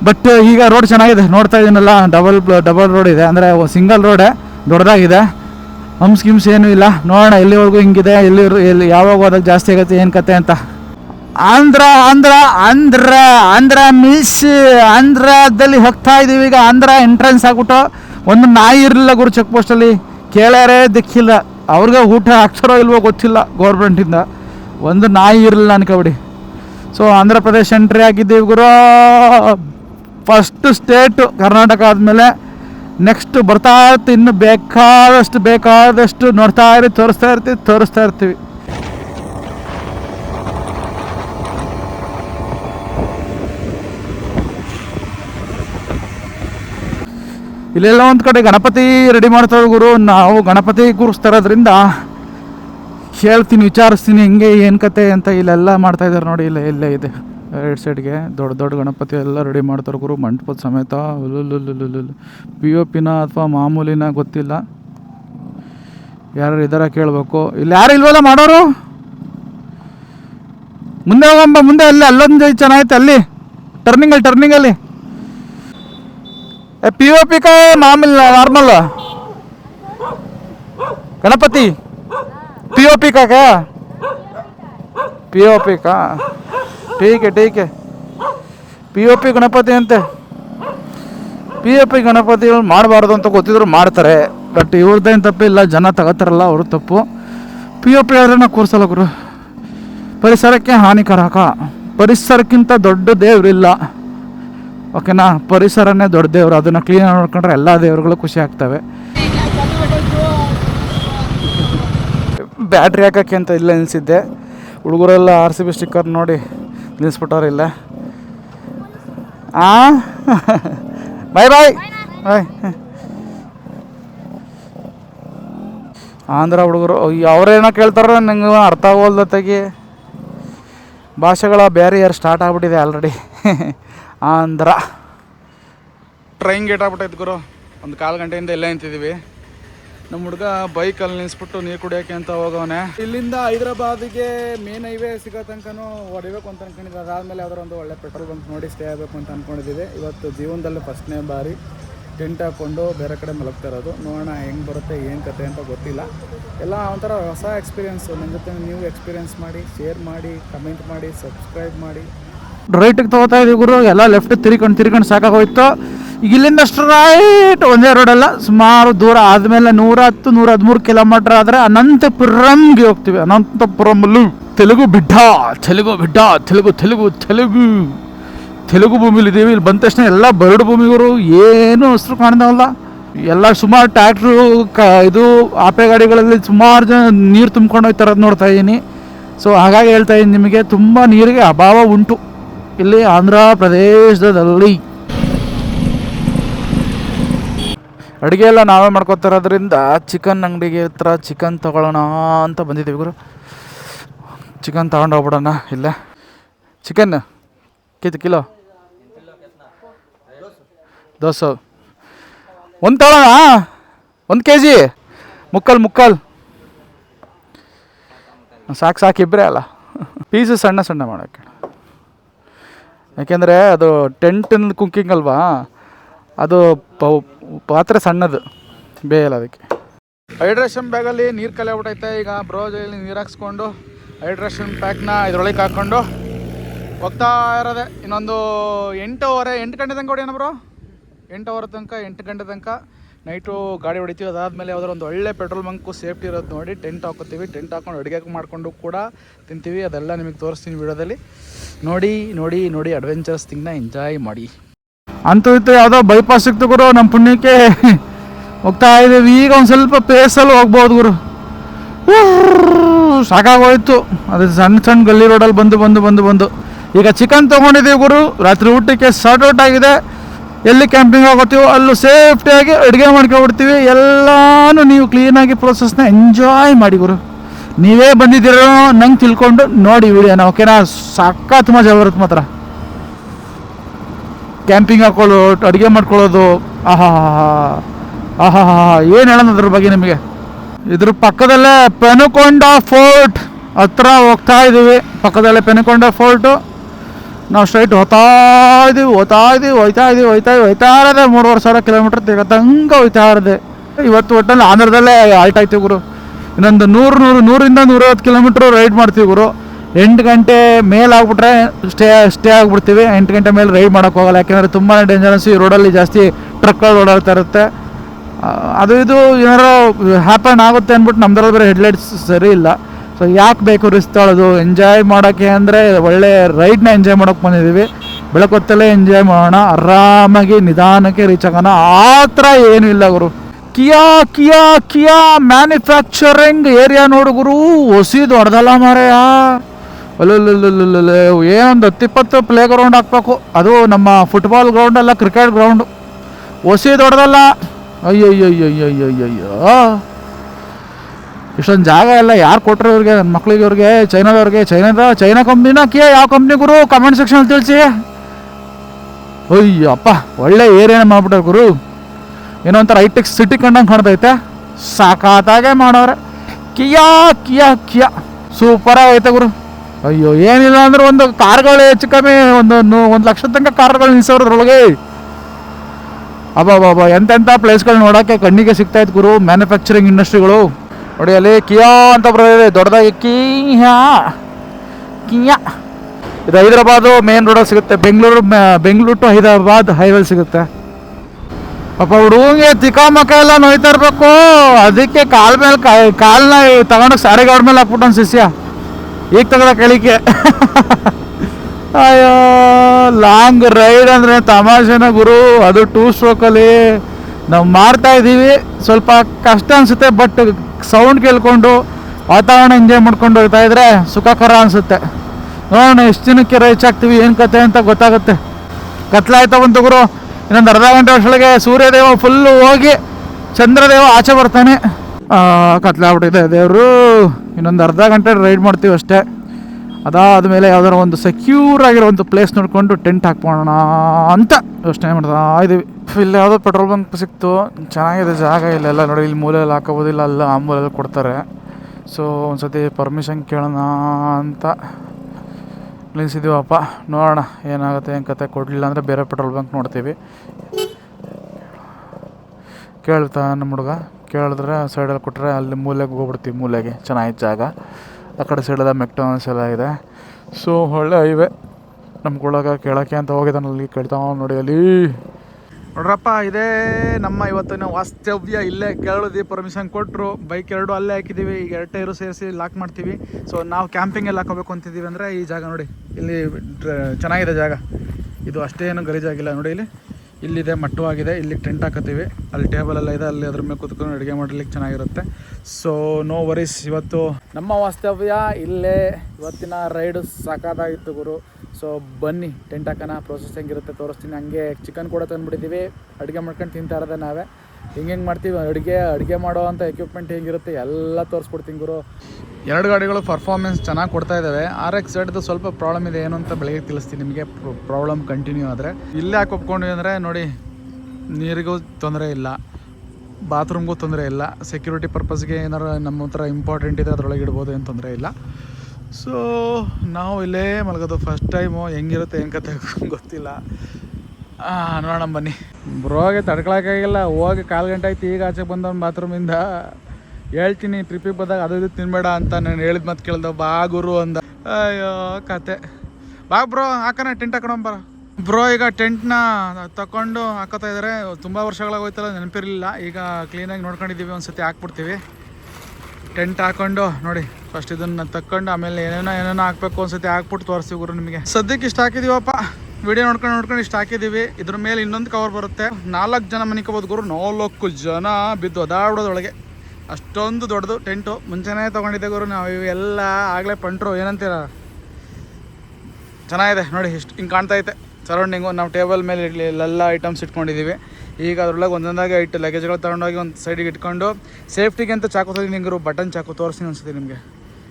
ಬಟ್ ಈಗ ರೋಡ್ ಚೆನ್ನಾಗಿದೆ. ನೋಡ್ತಾ ಇದ್ದೀನಲ್ಲ ಡಬಲ್ ಡಬಲ್ ರೋಡ್ ಇದೆ. ಅಂದರೆ ಸಿಂಗಲ್ ರೋಡೆ ದೊಡ್ಡದಾಗಿದೆ. ಹಂಪ್ಸ್ ಗಿಮ್ಸ್ ಏನೂ ಇಲ್ಲ. ನೋಡೋಣ, ಎಲ್ಲಿವರೆಗೂ ಹಿಂಗಿದೆ ಎಲ್ಲಿ ಎಲ್ಲಿ ಯಾವಾಗ ಹೋದಾಗ ಜಾಸ್ತಿ ಆಗುತ್ತೆ, ಏನು ಕತೆ ಅಂತ. ಆಂಧ್ರ ಆಂಧ್ರ ಆಂಧ್ರ ಆಂಧ್ರ ಮಿಸ್ ಆಂಧ್ರದಲ್ಲಿ ಹೋಗ್ತಾ ಇದೀವಿ. ಈಗ ಆಂಧ್ರ ಎಂಟ್ರೆನ್ಸ್ ಆಗ್ಬಿಟ್ಟು ಒಂದು ನಾಯಿ ಇರಲಿಲ್ಲ ಗುರು ಚೆಕ್ ಪೋಸ್ಟಲ್ಲಿ ಕೇಳ್ಯಾರೇ ದಿಕ್ಕಿಲ್ಲ. ಅವ್ರಿಗೆ ಊಟ ಹಾಕ್ಸರೋ ಇಲ್ವೋ ಗೊತ್ತಿಲ್ಲ ಗೌರ್ಮೆಂಟಿಂದ ಒಂದು ನಾಯಿ ಇರಲಿಲ್ಲ ಅನ್ಕೊಬಿಡಿ. ಸೊ ಆಂಧ್ರ ಪ್ರದೇಶ್ ಎಂಟ್ರಿ ಆಗಿದ್ದೀವಿ ಗುರು ಫಸ್ಟ್ ಸ್ಟೇಟು ಕರ್ನಾಟಕ ಆದಮೇಲೆ ನೆಕ್ಸ್ಟ್ ಬರ್ತಾ ಇರ್ತೀವಿ ಇನ್ನು ಬೇಕಾದಷ್ಟು ಬೇಕಾದಷ್ಟು ನೋಡ್ತಾ ಇರ್ತೀವಿ ತೋರಿಸ್ತಾ ಇರ್ತೀವಿ ತೋರಿಸ್ತಾ ಇರ್ತೀವಿ. ಇಲ್ಲೆಲ್ಲ ಒಂದು ಕಡೆ ಗಣಪತಿ ರೆಡಿ ಮಾಡ್ತಾರೆ ಗುರು. ನಾವು ಗಣಪತಿ ಕೂರಿಸ್ತಾ ಇರೋದ್ರಿಂದ ಹೇಳ್ತೀನಿ, ವಿಚಾರಿಸ್ತೀನಿ, ಹೆಂಗೆ ಏನು ಕತೆ ಅಂತ ಇಲ್ಲೆಲ್ಲ ಮಾಡ್ತಾ ಇದ್ದಾರೆ ನೋಡಿ, ಇಲ್ಲ, ಇಲ್ಲೇ ಇದೆ. ಎರಡ್ ಸೈಡ್ಗೆ ದೊಡ್ಡ ದೊಡ್ಡ ಗಣಪತಿ ಎಲ್ಲ ರೆಡಿ ಮಾಡ್ತಾರೆ ಗುರು. ಮಂಟಪದ ಸಮೇತ ಪಿ ಒ ಪಿನ ಅಥವಾ ಮಾಮೂಲಿನ ಗೊತ್ತಿಲ್ಲ. ಯಾರು ಇದಾರ ಕೇಳಬೇಕು. ಇಲ್ಲಿ ಯಾರು ಇಲ್ವಲ್ಲ ಮಾಡೋರು? ಮುಂದೆ ಹೋಗಂಬ, ಮುಂದೆ ಅಲ್ಲಿ, ಅಲ್ಲೊಂದು ಚೆನ್ನಾಗಿತ್ತು ಅಲ್ಲಿ. ಟರ್ನಿಂಗಲ್ಲಿ ಟರ್ನಿಂಗಲ್ಲಿ पी ओ पी का मामूल normal Ganpati P O P का क्या पी ओ पी का ठीक है ठीक है ಪಿ ಒ ಪಿ ಗಣಪತಿ ಅಂತೆ ಪಿ ಒ ಪಿ ಗಣಪತಿಗಳು ಮಾಡಬಾರ್ದು ಅಂತ ಗೊತ್ತಿದ್ರು ಮಾಡ್ತಾರೆ ಬಟ್ ಇವ್ರದ್ದೇನು ತಪ್ಪಿಲ್ಲ ಜನ ತಗೋತಾರಲ್ಲ ಅವ್ರ ತಪ್ಪು ಪಿ ಒ ಪಿ ಆದರೆ ನಾವು ಕೂರಿಸಲ್ಲ ಗುರು ಪರಿಸರಕ್ಕೆ ಹಾನಿಕಾರಕ ಪರಿಸರಕ್ಕಿಂತ ದೊಡ್ಡ ದೇವರಿಲ್ಲ ಓಕೆನಾ ಪರಿಸರನೇ ದೊಡ್ಡ ದೇವರು. ಅದನ್ನು ಕ್ಲೀನಾಗಿ ನೋಡ್ಕೊಂಡ್ರೆ ಎಲ್ಲ ದೇವರುಗಳು ಖುಷಿ ಆಗ್ತವೆ. ಬ್ಯಾಟ್ರಿ ಹಾಕೋಕ್ಕೆ ಅಂತ ಇಲ್ಲ ನಿಲ್ಲಿಸಿದ್ದೆ ಹುಡುಗರೆಲ್ಲ ಆರ್ ಸಿ ಬಿ ಸ್ಟಿಕ್ಕರ್ ನೋಡಿ ನಿಲ್ಲಿಸ್ಬಿಟ್ಟವ್ರೆ ಇಲ್ಲ. ಆ? ಬಾಯ್ ಬಾಯ್ ಬಾಯ್ ಆಂಧ್ರ ಹುಡುಗರು ಅವ್ರೇನೋ ಕೇಳ್ತಾರೋ ನಂಗೆ ಅರ್ಥ ಆಗೋಲ್ದತ್ತಾಗಿ. ಭಾಷೆಗಳ ಬ್ಯಾರಿಯರ್ ಸ್ಟಾರ್ಟ್ ಆಗ್ಬಿಟ್ಟಿದೆ ಆಲ್ರೆಡಿ ಆಂಧ್ರ. ಟ್ರೈನ್ ಗೇಟ್ ಆಗ್ಬಿಟ್ಟೈತೆ ಗುರು. ಒಂದು ಕಾಲು ಗಂಟೆಯಿಂದ ಎಲ್ಲ ನಿಂತಿದ್ದೀವಿ ನಮ್ಮ ಹುಡುಗ ಬೈಕಲ್ಲಿ ನಿಲ್ಲಿಸ್ಬಿಟ್ಟು ನೀರು ಕುಡಿಯೋಕೆ ಅಂತ ಹೋಗವನೆ. ಇಲ್ಲಿಂದ ಹೈದ್ರಾಬಾದಿಗೆ ಮೇನ್ ಹೈವೇ ಸಿಗೋ ತನಕನೂ ಹೊಡಿಬೇಕು ಅಂತ ಅನ್ಕೊಂಡಿದ್ದೆ ಅದಾದಮೇಲೆ ಯಾವ್ದಾರು ಒಂದು ಒಳ್ಳೆ ಪೆಟ್ರೋಲ್ ಬಂಕ್ ನೋಡಿ ಸ್ಟೇ ಆಗಬೇಕು ಅಂತ ಅನ್ಕೊಂಡಿದ್ದೀವಿ. ಇವತ್ತು ಜೀವನದಲ್ಲಿ ಫಸ್ಟ್ನೇ ಬಾರಿ ಟೆಂಟ್ ಹಾಕ್ಕೊಂಡು ಬೇರೆ ಕಡೆ ಮಲಗ್ತಾ ಇರೋದು. ನೋಡೋಣ ಹೆಂಗೆ ಬರುತ್ತೆ, ಏನು ಕತೆ ಅಂತ ಗೊತ್ತಿಲ್ಲ. ಎಲ್ಲ ಒಂಥರ ಹೊಸ ಎಕ್ಸ್ಪೀರಿಯೆನ್ಸು ನನ್ನ ಜೊತೆ ನೀವು ಎಕ್ಸ್ಪೀರಿಯೆನ್ಸ್ ಮಾಡಿ ಶೇರ್ ಮಾಡಿ ಕಮೆಂಟ್ ಮಾಡಿ ಸಬ್ಸ್ಕ್ರೈಬ್ ಮಾಡಿ. ರೈಟಿಗೆ ತಗೋತಾ ಇದೀವಿ ಗುರು. ಎಲ್ಲ ಲೆಫ್ಟ್ ತಿರ್ಕೊಂಡು ತಿರ್ಕೊಂಡು ಸಾಕಾಗೋಯ್ತು. ಇಲ್ಲಿಂದ ರೈಟ್ ಒಂದೇ ರೋಡಲ್ಲ ಸುಮಾರು ದೂರ ಆದಮೇಲೆ ನೂರ ಹತ್ತು ನೂರ ಹದಿಮೂರು ಕಿಲೋಮೀಟರ್ ಆದರೆ ಅನಂತಪುರಂಗೆ ಹೋಗ್ತೀವಿ. ಅನಂತಪುರಮಲ್ಲೂ ತೆಲುಗು ಬಿಡ್ಡ ತೆಲುಗು ಬಿಡ್ಡ, ತೆಲುಗು ತೆಲುಗು ತೆಲುಗು. ತೆಲುಗು ಭೂಮಿಲಿ ಇದ್ದೀವಿ ಇಲ್ಲಿ ಬಂದ ತಕ್ಷಣ ಎಲ್ಲ ಬರಡು ಭೂಮಿಗರು ಏನು ಹಸ್ರು ಕಾಣ್ದವಲ್ಲ ಎಲ್ಲ ಸುಮಾರು ಟ್ಯಾಕ್ಟ್ರು ಕ, ಇದು, ಆಪೆ ಗಾಡಿಗಳಲ್ಲಿ ಸುಮಾರು ಜನ ನೀರು ತುಂಬ್ಕೊಂಡು ಹೋಗ್ತಾರದು ನೋಡ್ತಾ ಇದ್ದೀನಿ ಸೊ ಹಾಗಾಗಿ ಹೇಳ್ತಾ ಇದ್ದೀನಿ ನಿಮಗೆ, ತುಂಬ ನೀರಿಗೆ ಅಭಾವ ಉಂಟು. ಇಲ್ಲಿ ಆಂಧ್ರ ಪ್ರದೇಶದಲ್ಲಿ. ಅಡುಗೆ ಎಲ್ಲ ನಾವೇ ಮಾಡ್ಕೊತಿರೋದ್ರಿಂದ ಚಿಕನ್ ಅಂಗಡಿಗೆ ಹತ್ರ ಚಿಕನ್ ತೊಗೊಳ್ಳೋಣ ಅಂತ ಬಂದಿದ್ದೀವಿ ಗುರು. ಚಿಕನ್ ತಗೊಂಡು ಹೋಗ್ಬಿಡೋಣ ಇಲ್ಲ. ಚಿಕನ್ ಕಿತ್ತು ಕಿಲೋ? ದೋಸೆ. ಒಂದು ತಗೊಳ್ಳೋಣ ಒಂದು ಕೆ ಜಿ ಮುಕ್ಕಲ್ ಮುಕ್ಕಲ್. ಸಾಕು ಸಾಕು ಇಬ್ಬರೇ ಅಲ್ಲ. ಪೀಸು ಸಣ್ಣ ಸಣ್ಣ ಮಾಡೋಕ್ಕೆ ಯಾಕೆಂದರೆ ಅದು ಟೆಂಟಿನ ಕುಕ್ಕಿಂಗ್ ಅಲ್ವಾ? ಅದು ಪಾತ್ರೆ ಸಣ್ಣದು, ಬೇಯಲ್ಲ ಅದಕ್ಕೆ. ಹೈಡ್ರೇಷನ್ ಬ್ಯಾಗಲ್ಲಿ ನೀರು ಕಲೆ ಬಿಟ್ಟೈತೆ ಈಗ ಬ್ರೋಜಲ್ಲಿ ನೀರು ಹಾಕ್ಸ್ಕೊಂಡು ಹೈಡ್ರೇಷನ್ ಪ್ಯಾಕ್ನ ಇದ್ರೊಳಗೆ ಹಾಕ್ಕೊಂಡು ಹೋಗ್ತಾ ಇರೋದೆ. ಇನ್ನೊಂದು ಎಂಟೂವರೆ, ಎಂಟು ಗಂಟೆ ತನಕ ಹೊಡಿಯೋಣ ಬ್ರೋ ಎಂಟೂವರೆ ತನಕ, ಎಂಟು ಗಂಟೆ ತನಕ. ನೈಟು ಗಾಡಿ ಹೊಡಿತೀವಿ. ಅದಾದಮೇಲೆ ಯಾವುದಾದ್ರು ಒಂದು ಒಳ್ಳೆ ಪೆಟ್ರೋಲ್ ಬಂಕು ಸೇಫ್ಟಿ ಇರೋದು ನೋಡಿ, ಟೆಂಟ್ ಹಾಕೋತೀವಿ. ಟೆಂಟ್ ಹಾಕೊಂಡು ಅಡುಗೆ ಮಾಡಿಕೊಂಡು ಕೂಡ ತಿಂತೀವಿ. ಅದೆಲ್ಲ ನಿಮಗೆ ತೋರಿಸ್ತೀನಿ ವಿಡಿಯೋದಲ್ಲಿ. ನೋಡಿ ನೋಡಿ ನೋಡಿ ಅಡ್ವೆಂಚರ್ಸ್ ಥಿಂಗ್ನ ಎಂಜಾಯ್ ಮಾಡಿ. ಅಂತೂ ಇತ್ತು ಯಾವುದೋ ಬೈಪಾಸ್ ಸಿಕ್ತು ಗುರು ನಮ್ಮ ಪುಣ್ಯಕ್ಕೆ. ಹೋಗ್ತಾ ಇದ್ದೀವಿ. ಈಗ ಒಂದು ಸ್ವಲ್ಪ ಪೇಸಲ್ಲಿ ಹೋಗ್ಬೋದು ಗುರು. ಸಾಕಾಗೋಯ್ತು. ಅದು ಸಣ್ಣ ಸಣ್ಣ ಗಲ್ಲಿ ರೋಡಲ್ಲಿ ಬಂದು ಬಂದು ಬಂದು ಬಂದು. ಈಗ ಚಿಕನ್ ತೊಗೊಂಡಿದ್ದೀವಿ ಗುರು. ರಾತ್ರಿ ಊಟಕ್ಕೆ ಸಾರ್ಟ್ ಔಟ್ ಆಗಿದೆ. ಎಲ್ಲಿ ಕ್ಯಾಂಪಿಂಗ್ ಆಗೋತೀವೋ ಅಲ್ಲೂ ಸೇಫ್ಟಿಯಾಗಿ ಅಡುಗೆ ಮಾಡ್ಕೊಬಿಡ್ತೀವಿ ಎಲ್ಲಾನು ನೀವು ಕ್ಲೀನಾಗಿ ಪ್ರೋಸೆಸ್ನ ಎಂಜಾಯ್ ಮಾಡಿ ಗುರು. ನೀವೇ ಬಂದಿದ್ದೀರೋ ನಂಗೆ ತಿಳ್ಕೊಂಡು ನೋಡಿ ವಿಡಿಯೋನ ಓಕೆನಾ ಸಾಕಾತ್ ಮಜಾ ಬರುತ್ತೆ ಮಾತ್ರ. ಕ್ಯಾಂಪಿಂಗ್ ಹಾಕೊಳ್ಳೋದು ಅಡುಗೆ ಮಾಡ್ಕೊಳ್ಳೋದು ಆಹಾ ಆಹಾ ಏನು ಹೇಳೋಣ ಅದ್ರ ಬಗ್ಗೆ ನಿಮಗೆ? ಇದ್ರ ಪಕ್ಕದಲ್ಲೇ ಪೆನುಕೊಂಡ ಫೋರ್ಟ್ ಹತ್ರ ಹೋಗ್ತಾ ಇದ್ದೀವಿ ಪಕ್ಕದಲ್ಲೇ ಪೆನುಕೊಂಡ ಫೋರ್ಟು ನಾವು ಸ್ಟ್ರೈಟ್ ಹೋಗ್ತಾ ಇದೀವಿ ಹೋಗ್ತಾ ಇದೀವಿ ಹೋಯ್ತಾ ಇದೀವಿ ಹೋಯ್ತಾ ಇದೀವಿ ಹೋಯ್ತಾ ಇರೋದೆ ಮೂರುವರೆ ಸಾವಿರ ಕಿಲೋಮೀಟ್ರ್ ತೆಗತಂಗ ಹೋಯ್ತಾ ಇರೋದೆ. ಇವತ್ತು ಒಟ್ಟಲ್ಲಿ ಆಂಧ್ರದಲ್ಲೇ ಆಲ್ಟ್ ಆಯ್ತೀವಿ ಗುರು. ಇನ್ನೊಂದು ನೂರು ನೂರು, ನೂರಿಂದ ನೂರೈವತ್ತು ಕಿಲೋಮೀಟ್ರ್ ರೈಡ್ ಮಾಡ್ತೀವಿ ಗುರು. ಎಂಟು ಗಂಟೆ ಮೇಲೆ ಆಗ್ಬಿಟ್ರೆ ಸ್ಟೇ ಸ್ಟೇ ಆಗ್ಬಿಡ್ತೀವಿ. ಎಂಟು ಗಂಟೆ ಮೇಲೆ ರೈಡ್ ಮಾಡೋಕೆ ಹೋಗಲ್ಲ. ಯಾಕೆಂದರೆ ತುಂಬಾ ಡೇಂಜರಸ್ ಈ ರೋಡಲ್ಲಿ ಜಾಸ್ತಿ ಟ್ರಕ್ಗಳು ಓಡಾಡ್ತಾ ಇರುತ್ತೆ. ಅದು ಇದು ಏನಾರು ಹ್ಯಾಪನ್ ಆಗುತ್ತೆ ಅಂದ್ಬಿಟ್ಟು ನಮ್ದ್ರಲ್ಲಿ ಬೇರೆ ಹೆಡ್ಲೈಟ್ಸ್ ಸರಿ ಇಲ್ಲ. ಸೊ ಯಾಕೆ ಬೇಕು ರಿಸ್ಕ್ ಎಂಜಾಯ್ ಮಾಡೋಕ್ಕೆ ಅಂದರೆ ಒಳ್ಳೆ ರೈಡ್ನ ಎಂಜಾಯ್ ಮಾಡೋಕೆ ಬಂದಿದ್ದೀವಿ. ಬೆಳಕೊತ್ತಲೇ ಎಂಜಾಯ್ ಮಾಡೋಣ. ಆರಾಮಾಗಿ ನಿಧಾನಕ್ಕೆ ರೀಚ್ ಆಗೋಣ. ಆ ಥರ ಏನೂ ಇಲ್ಲ ಗುರು. Kia Kia Kia manufacturing area ನೋಡು ಗುರು. ಹೊಸಿದು ಹೊಡೆದಲ್ಲ ಮಾರಯ. ಏನೊಂದು ಹತ್ತಿಪ್ಪತ್ತು ಪ್ಲೇ ಗ್ರೌಂಡ್ ಹಾಕ್ಬೇಕು. ಅದು ನಮ್ಮ ಫುಟ್ಬಾಲ್ ಗ್ರೌಂಡ್ ಅಲ್ಲ ಕ್ರಿಕೆಟ್ ಗ್ರೌಂಡು ಹೊಸಿ ದೊಡ್ಡದಲ್ಲ. ಅಯ್ಯಯ್ಯಯ್ಯಯ್ಯಯ್ಯಯ್ಯೋ ಇಷ್ಟೊಂದು ಜಾಗ ಎಲ್ಲ ಯಾರು ಕೊಟ್ಟರು ಇವ್ರಿಗೆ? ನನ್ನ ಮಕ್ಳಿಗೆ ಇವ್ರಿಗೆ, ಚೈನಾದವ್ರಿಗೆ, ಚೈನಾದ, ಚೈನಾ ಕಂಪ್ನಿನ ಕೇ ಯಾವ ಕಂಪ್ನಿ ಗುರು? ಕಮೆಂಟ್ ಸೆಕ್ಷನ್ ತಿಳಿಸಿ. ಅಯ್ಯಪ್ಪ, ಒಳ್ಳೆ ಏರಿಯಾನ ಮಾಡ್ಬಿಟ್ಟಾರೆ ಗುರು. ಏನೋ ಒಂಥರ ಐಟೆಕ್ ಸಿಟಿ ಕಂಡಂಗೆ ಕಾಣ್ತೈತೆ. ಸಾಕಾತಾಗೆ ಮಾಡೋರೆ ಕಿಯಾ ಕಿಯಾ ಕಿಯಾ. ಸೂಪರ್ ಆಗೈತೆ ಗುರು. ಅಯ್ಯೋ, ಏನಿಲ್ಲ ಅಂದ್ರೆ ಒಂದು ಕಾರ್ಗಳು ಹೆಚ್ಚು ಕಮ್ಮಿ, ಒಂದು ಒಂದು ಲಕ್ಷ ತನಕ ಕಾರ್ಗಳು ನಿಲ್ಸೋರು ಅದ್ರೊಳಗೆ ಅಬ್ಬಾ ಎಂತೆಂಥ ಪ್ಲೇಸ್ಗಳು ನೋಡೋಕ್ಕೆ ಕಣ್ಣಿಗೆ ಸಿಗ್ತಾ ಇತ್ತು ಗುರು ಮ್ಯಾನುಫ್ಯಾಕ್ಚರಿಂಗ್ ಇಂಡಸ್ಟ್ರಿಗಳು ನೋಡಿ, ಅಲ್ಲಿ ಕಿಯಾ ಅಂತ ಬರೋದಿದೆ. ದೊಡ್ಡದಾಗಿ ಕಿಯಾ. ಕಿಯಾ. ಇದು ಹೈದರಾಬಾದು ಮೇನ್ ರೋಡಲ್ಲಿ ಸಿಗುತ್ತೆ. ಬೆಂಗಳೂರು ಬೆಂಗಳೂರು ಟು ಹೈದರಾಬಾದ್ ಹೈವೇಲಿ ಸಿಗುತ್ತೆ. ಪಾಪ ಹುಡುಗಂಗೆ ತಿಕ್ಕಾಮಕ್ಕ ಎಲ್ಲ ನೋಯ್ತಾ ಇರಬೇಕು. ಅದಕ್ಕೆ ಕಾಲ್ ಮೇಲೆ ಕಾಲನ್ನ ಕಾಲ್ನ ತಗೊಂಡೋಗಿ ಸಾರಿಗೆ ಅವ್ರ ಮೇಲೆ ಹಾಕ್ಬಿಟ್ಟು ಶಿಷ್ಯ. ಈಗ ತಗೊಳ ಕಳಿಕೆ ಅಯ್ಯೋ, ಲಾಂಗ್ ರೈಡ್ ಅಂದರೆ ತಮಾಷೆನ ಗುರು. ಅದು ಟೂ ಸ್ಟ್ರೋಕಲ್ಲಿ ನಾವು ಮಾಡ್ತಾ ಇದ್ದೀವಿ. ಸ್ವಲ್ಪ ಕಷ್ಟ ಅನಿಸುತ್ತೆ ಬಟ್ ಸೌಂಡ್ ಕೇಳ್ಕೊಂಡು, ವಾತಾವರಣ ಎಂಜಾಯ್ ಮಾಡ್ಕೊಂಡು ಹೋಗ್ತಾ ಇದ್ರೆ ಸುಖಕರ ಅನಿಸುತ್ತೆ. ನೋಡೋಣ, ಎಷ್ಟು ದಿನಕ್ಕೆ ರೀಚ್ ಆಗ್ತೀವಿ, ಏನು ಕತೆ ಅಂತ ಗೊತ್ತಾಗುತ್ತೆ. ಕತ್ಲಾಯ್ತಾ ಬಂತು ಗುರು. ಇನ್ನೊಂದು ಅರ್ಧ ಗಂಟೆ ಅಷ್ಟೊಳಗೆ ಸೂರ್ಯದೇವ ಫುಲ್ಲು ಹೋಗಿ ಚಂದ್ರದೇವ ಆಚೆ ಬರ್ತಾನೆ. ಕತ್ಲಾಗ್ಬಿಟ್ಟಿದೆ ದೇವರು. ಇನ್ನೊಂದು ಅರ್ಧ ಗಂಟೆ ರೈಡ್ ಮಾಡ್ತೀವಿ ಅಷ್ಟೇ. ಅದಾದಮೇಲೆ ಯಾವ್ದಾರ ಒಂದು ಸೆಕ್ಯೂರ್ ಆಗಿರೋ ಒಂದು ಪ್ಲೇಸ್ ನೋಡ್ಕೊಂಡು ಟೆಂಟ್ ಹಾಕ್ಬೋಣ ಅಂತ ಯೋಚನೆ ಮಾಡ್ತಾ ಇದ್ದೀವಿ ಇಲ್ಲಿ ಯಾವುದೋ ಪೆಟ್ರೋಲ್ ಬಂಕ್ ಸಿಕ್ತು. ಚೆನ್ನಾಗಿದೆ ಜಾಗ ಇಲ್ಲೆಲ್ಲ ನೋಡಿ. ಇಲ್ಲಿ ಮೂಲೆಯಲ್ಲಿ ಹಾಕೋಬೋದಿಲ್ಲ ಅಲ್ಲ, ಆ ಮೂಲೆಯಲ್ಲಿ ಕೊಡ್ತಾರೆ. ಸೊ ಒಂದ್ಸತಿ ಪರ್ಮಿಷನ್ ಕೇಳೋಣ ಅಂತ ನಿಲ್ಲಿಸಿದ್ದೀವಪ್ಪ ನೋಡೋಣ ಏನಾಗುತ್ತೆ ಏನು ಕತೆ ಕೊಡಲಿಲ್ಲ ಅಂದರೆ ಬೇರೆ ಪೆಟ್ರೋಲ್ ಬಂಕ್ ನೋಡ್ತೀವಿ. ಕೇಳ್ತಾ ನಮ್ಮ ಹುಡುಗ. ಕೇಳಿದ್ರೆ ಸೈಡಲ್ಲಿ ಕೊಟ್ಟರೆ ಅಲ್ಲಿ ಮೂಲೆಗೆ ಹೋಗ್ಬಿಡ್ತೀವಿ, ಮೂಲೆಗೆ. ಚೆನ್ನಾಗಿತ್ತು ಜಾಗ. ಆ ಕಡೆ ಸೈಡೆಲ್ಲ ಮೆಕ್ಟೋನಲ್ಸ್ ಎಲ್ಲ ಇದೆ. ಸೊ ಒಳ್ಳೆ ಹೈವೆ ಕೊಳಗ ಕೇಳೋಕ್ಕೆ ಅಂತ ಹೋಗಿದ್ದಾನೆ ಅಲ್ಲಿ ಕೇಳ್ತಾ ನೋಡಿ ಅಲ್ಲಿ. ನೋಡ್ರಪ್ಪ, ಇದೇ ನಮ್ಮ ಇವತ್ತಿನ ವಾಸ್ತವ್ಯ. ಇಲ್ಲೇ ಕೇಳಿದ್ವಿ ಪರ್ಮಿಷನ್ ಕೊಟ್ಟರು ಬೈಕ್ ಎರಡು ಅಲ್ಲೇ ಹಾಕಿದ್ದೀವಿ ಈಗ ಎರಡು ಟೈರು ಸೇರಿಸಿ ಲಾಕ್ ಮಾಡ್ತೀವಿ. ಸೊ ನಾವು ಕ್ಯಾಂಪಿಂಗ್ ಎಲ್ಲ ಹಾಕೋಬೇಕು ಅಂತಿದ್ದೀವಿ ಅಂದರೆ ಈ ಜಾಗ ನೋಡಿ. ಇಲ್ಲಿ ಚೆನ್ನಾಗಿದೆ ಜಾಗ. ಇದು ಅಷ್ಟೇನು ಗಲೀಜಾಗಿಲ್ಲ ನೋಡಿ ಇಲ್ಲಿ. ಇಲ್ಲಿದೆ, ಮಟ್ಟವಾಗಿದೆ, ಇಲ್ಲಿ ಟೆಂಟ್ ಹಾಕತ್ತೀವಿ. ಅಲ್ಲಿ ಟೇಬಲ್ ಎಲ್ಲ ಇದೆ, ಅಲ್ಲಿ ಅದ್ರ ಮೇಲೆ ಕೂತ್ಕೊಂಡು ಅಡುಗೆ ಮಾಡಲಿಕ್ಕೆ ಚೆನ್ನಾಗಿರುತ್ತೆ. ಸೊ ನೋ ವರೀಸ್ ಇವತ್ತು ನಮ್ಮ ವಾಸ್ತವ್ಯ ಇಲ್ಲೇ. ಇವತ್ತಿನ ರೈಡ್ ಸಾಕಾದಾಗಿತ್ತು ಗುರು. ಸೊ ಬನ್ನಿ ಟೆಂಟ್ ಹಾಕೋಣ. ಪ್ರೊಸೆಸ್ ಹೆಂಗಿರುತ್ತೆ, ತೋರಿಸ್ತೀನಿ. ಹಂಗೆ ಚಿಕನ್ ಕೂಡ ತಂದುಬಿಟ್ಟಿದ್ದೀವಿ. ಅಡುಗೆ ಮಾಡ್ಕೊಂಡು ತಿಂತಾ ಇರೋದೇ ನಾವೇ. ಹಿಂಗೆ ಹಿಂಗೆ ಮಾಡ್ತೀವಿ? ಅಡುಗೆ ಅಡುಗೆ ಮಾಡೋ ಅಂಥ ಎಕ್ವಿಪ್ಮೆಂಟ್ ಹೇಗಿರುತ್ತೆ? ಎಲ್ಲ ತೋರಿಸ್ಕೊಡ್ತೀನಿ ಗುರು. ಎರಡು ಗಾಡಿಗಳು ಪರ್ಫಾರ್ಮೆನ್ಸ್ ಚೆನ್ನಾಗಿ ಕೊಡ್ತಾ ಇದ್ದಾವೆ ಆರ್ ಎಕ್ಸ್ ಝಡ್ದು ಸ್ವಲ್ಪ ಪ್ರಾಬ್ಲಮ್ ಇದೆ. ಏನು ಅಂತ ಬೆಳಗ್ಗೆ ತಿಳಿಸ್ತೀನಿ ನಿಮಗೆ. ಪ್ರಾಬ್ಲಮ್ ಕಂಟಿನ್ಯೂ ಆದರೆ. ಇಲ್ಲೇ ಯಾಕೆ ಒಪ್ಕೊಂಡ್ವಿ ಅಂದರೆ, ನೋಡಿ, ನೀರಿಗೂ ತೊಂದರೆ ಇಲ್ಲ. ಬಾತ್ರೂಮ್ಗೂ ತೊಂದರೆ ಇಲ್ಲ. ಸೆಕ್ಯೂರಿಟಿ ಪರ್ಪಸ್ಗೆ ಏನಾರು ನಮ್ಮ ಹತ್ರ ಇಂಪಾರ್ಟೆಂಟ್ ಇದೆ, ಅದರೊಳಗೆ ಇಡ್ಬೋದು ಏನು ತೊಂದರೆ ಇಲ್ಲ. ಸೊ ನಾವು ಇಲ್ಲೇ ಮಲಗೋದು. ಫಸ್ಟ್ ಟೈಮು ಹೆಂಗಿರುತ್ತೆ ಏನು ಕತೆ ಗೊತ್ತಿಲ್ಲ. ನೋಡೋಣ ಬನ್ನಿ. ಬ್ರೋಗೆ ತಡ್ಕೊಳಕ್ಕಾಗಿಲ್ಲ. ಹೋಗಿ ಕಾಲು ಗಂಟೆ ಆಯ್ತು, ಈಗ ಆಚೆ ಬಂದವನು ಬಾತ್ರೂಮಿಂದ. ಹೇಳ್ತೀನಿ ಟ್ರಿಪ್ಪಿಗೆ ಬಂದಾಗ ಅದು ಇದು ತಿನ್ಬೇಡ ಅಂತ ನಾನು ಹೇಳಿದ ಮತ್ತೆ ಕೇಳ್ದ. ಬಾ ಗುರು ಅಂದ. ಅಯ್ಯೋ, ಕತೆ. ಬಾ ಬ್ರೋ, ಹಾಕೋಣ ಟೆಂಟ್ ಹಾಕೋಣ ಬ್ರೋ, ಈಗ ಟೆಂಟ್ನ ತಗೊಂಡು ಹಾಕೋತಾ ಇದ್ದಾರೆ ತುಂಬ ವರ್ಷಗಳಾಗೋಯ್ತಲ್ಲ ನೆನಪಿರಲಿಲ್ಲ. ಈಗ ಕ್ಲೀನಾಗಿ ನೋಡ್ಕೊಂಡಿದ್ದೀವಿ ಒಂದು ಸತಿ ಹಾಕ್ಬಿಡ್ತೀವಿ. ಟೆಂಟ್ ಹಾಕೊಂಡು, ನೋಡಿ ಫಸ್ಟ್ ಇದನ್ನ ತಕ್ಕೊಂಡು ಆಮೇಲೆ ಏನೇನೋ ಏನೇನೋ ಹಾಕ್ಬೇಕು, ಒಂದ್ಸತಿ ಹಾಕ್ಬಿಟ್ಟು ತೋರಿಸ್ತೀವಿ ಗುರು ನಿಮಗೆ. ಸದ್ಯಕ್ಕೆ ಇಷ್ಟ ಹಾಕಿದೀವಪ್ಪ? ವಿಡಿಯೋ ನೋಡ್ಕೊಂಡು ನೋಡ್ಕೊಂಡು ಇಷ್ಟು ಹಾಕಿದ್ದೀವಿ. ಇದ್ರ ಮೇಲೆ ಇನ್ನೊಂದು ಕವರ್ ಬರುತ್ತೆ. ನಾಲ್ಕು ಜನ ಮನಿಕೋಬೋದು ಗುರು ನಾಲ್ಕು ಜನ ಬಿದ್ದು ಅದಾಡೋದೊಳಗೆ ಅಷ್ಟೊಂದು ದೊಡ್ಡದು ಟೆಂಟು ಮುಂಚೆನೇ ತೊಗೊಂಡಿದ್ದೆ ಗುರು ನಾವು. ಇವೆಲ್ಲ ಆಗಲೇ ಪಂಟ್ರು. ಏನಂತೀರ? ಚೆನ್ನಾಗಿದೆ. ನೋಡಿ, ಇಷ್ಟು ಹಿಂಗೆ ಕಾಣ್ತಾ ಐತೆ. ಸರೌಂಡಿಂಗು ನಾವು ಟೇಬಲ್ ಮೇಲೆ ಇರಲಿ ಎಲ್ಲ ಐಟಮ್ಸ್ ಇಟ್ಕೊಂಡಿದ್ದೀವಿ. ಈಗ ಅದ್ರೊಳಗೆ ಒಂದೊಂದಾಗಿ ಇಟ್ಟು ಲಗೇಜ್ಗಳು ತೊಗೊಂಡೋಗಿ ಒಂದು ಸೈಡಿಗೆ ಇಟ್ಕೊಂಡು ಸೇಫ್ಟಿಗೆ ಅಂತ ಚಾಕು ಹಿಂಗೆ ಬಟನ್ ಚಾಕು ತೋರಿಸ್ತೀನಿ ಅನ್ಸುತ್ತೆ ನಿಮಗೆ.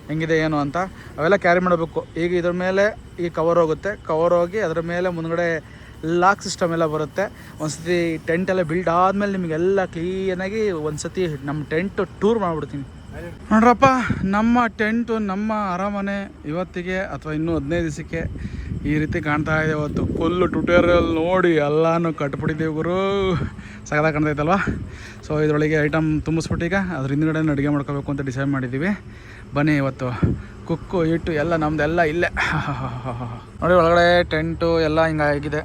ಹೆಂಗಿದೆ, ಏನು ಅಂತ ಅವೆಲ್ಲ ಕ್ಯಾರಿ ಮಾಡಬೇಕು. ಈಗ ಇದ್ರ ಮೇಲೆ ಈ ಕವರ್ ಹೋಗುತ್ತೆ. ಕವರ್ ಹೋಗಿ ಅದ್ರ ಮೇಲೆ ಮುಂದ್ಗಡೆ ಲಾಕ್ ಸಿಸ್ಟಮ್ ಎಲ್ಲ ಬರುತ್ತೆ. ಒಂದ್ಸತಿ ಟೆಂಟ್ ಎಲ್ಲ ಬಿಲ್ಡ್ ಆದಮೇಲೆ ನಿಮಗೆಲ್ಲ ಕ್ಲೀನಾಗಿ ಒಂದ್ಸತಿ ನಮ್ಮ ಟೆಂಟ್ ಟೂರ್ ಮಾಡಿಬಿಡ್ತೀನಿ. ನೋಡ್ರಪ್ಪ, ನಮ್ಮ ಟೆಂಟು ನಮ್ಮ ಅರಮನೆ ಇವತ್ತಿಗೆ ಅಥವಾ ಇನ್ನೂ ಹದಿನೈದು ದಿವಸಕ್ಕೆ ಈ ರೀತಿ ಕಾಣ್ತಾ ಇದೆ ಇವತ್ತು. ಫುಲ್ಲು ಟ್ಯೂಟೋರಿಯಲ್ ನೋಡಿ ಎಲ್ಲನೂ ಕಟ್ಬಿಟ್ಟಿದ್ದೀವಿ ಗುರು. ಸಗದಾಗ ಕಾಣ್ತೈತಲ್ವಾ ಸೊ ಇದರೊಳಗೆ ಐಟಮ್ ತುಂಬಿಸ್ಬಿಟ್ಟು ಈಗ ಅದ್ರ ಹಿಂದ್ಗಡೆ ಅಡುಗೆ ಮಾಡ್ಕೋಬೇಕು ಅಂತ ಡಿಸೈಡ್ ಮಾಡಿದ್ದೀವಿ. ಬನ್ನಿ ಇವತ್ತು. ಕುಕ್ಕು ಇಟ್ಟು ಎಲ್ಲ ನಮ್ದೆಲ್ಲ ಇಲ್ಲೇ. ನೋಡಿ ಒಳಗಡೆ ಟೆಂಟು ಎಲ್ಲ ಹಿಂಗೆ ಆಗಿದೆ.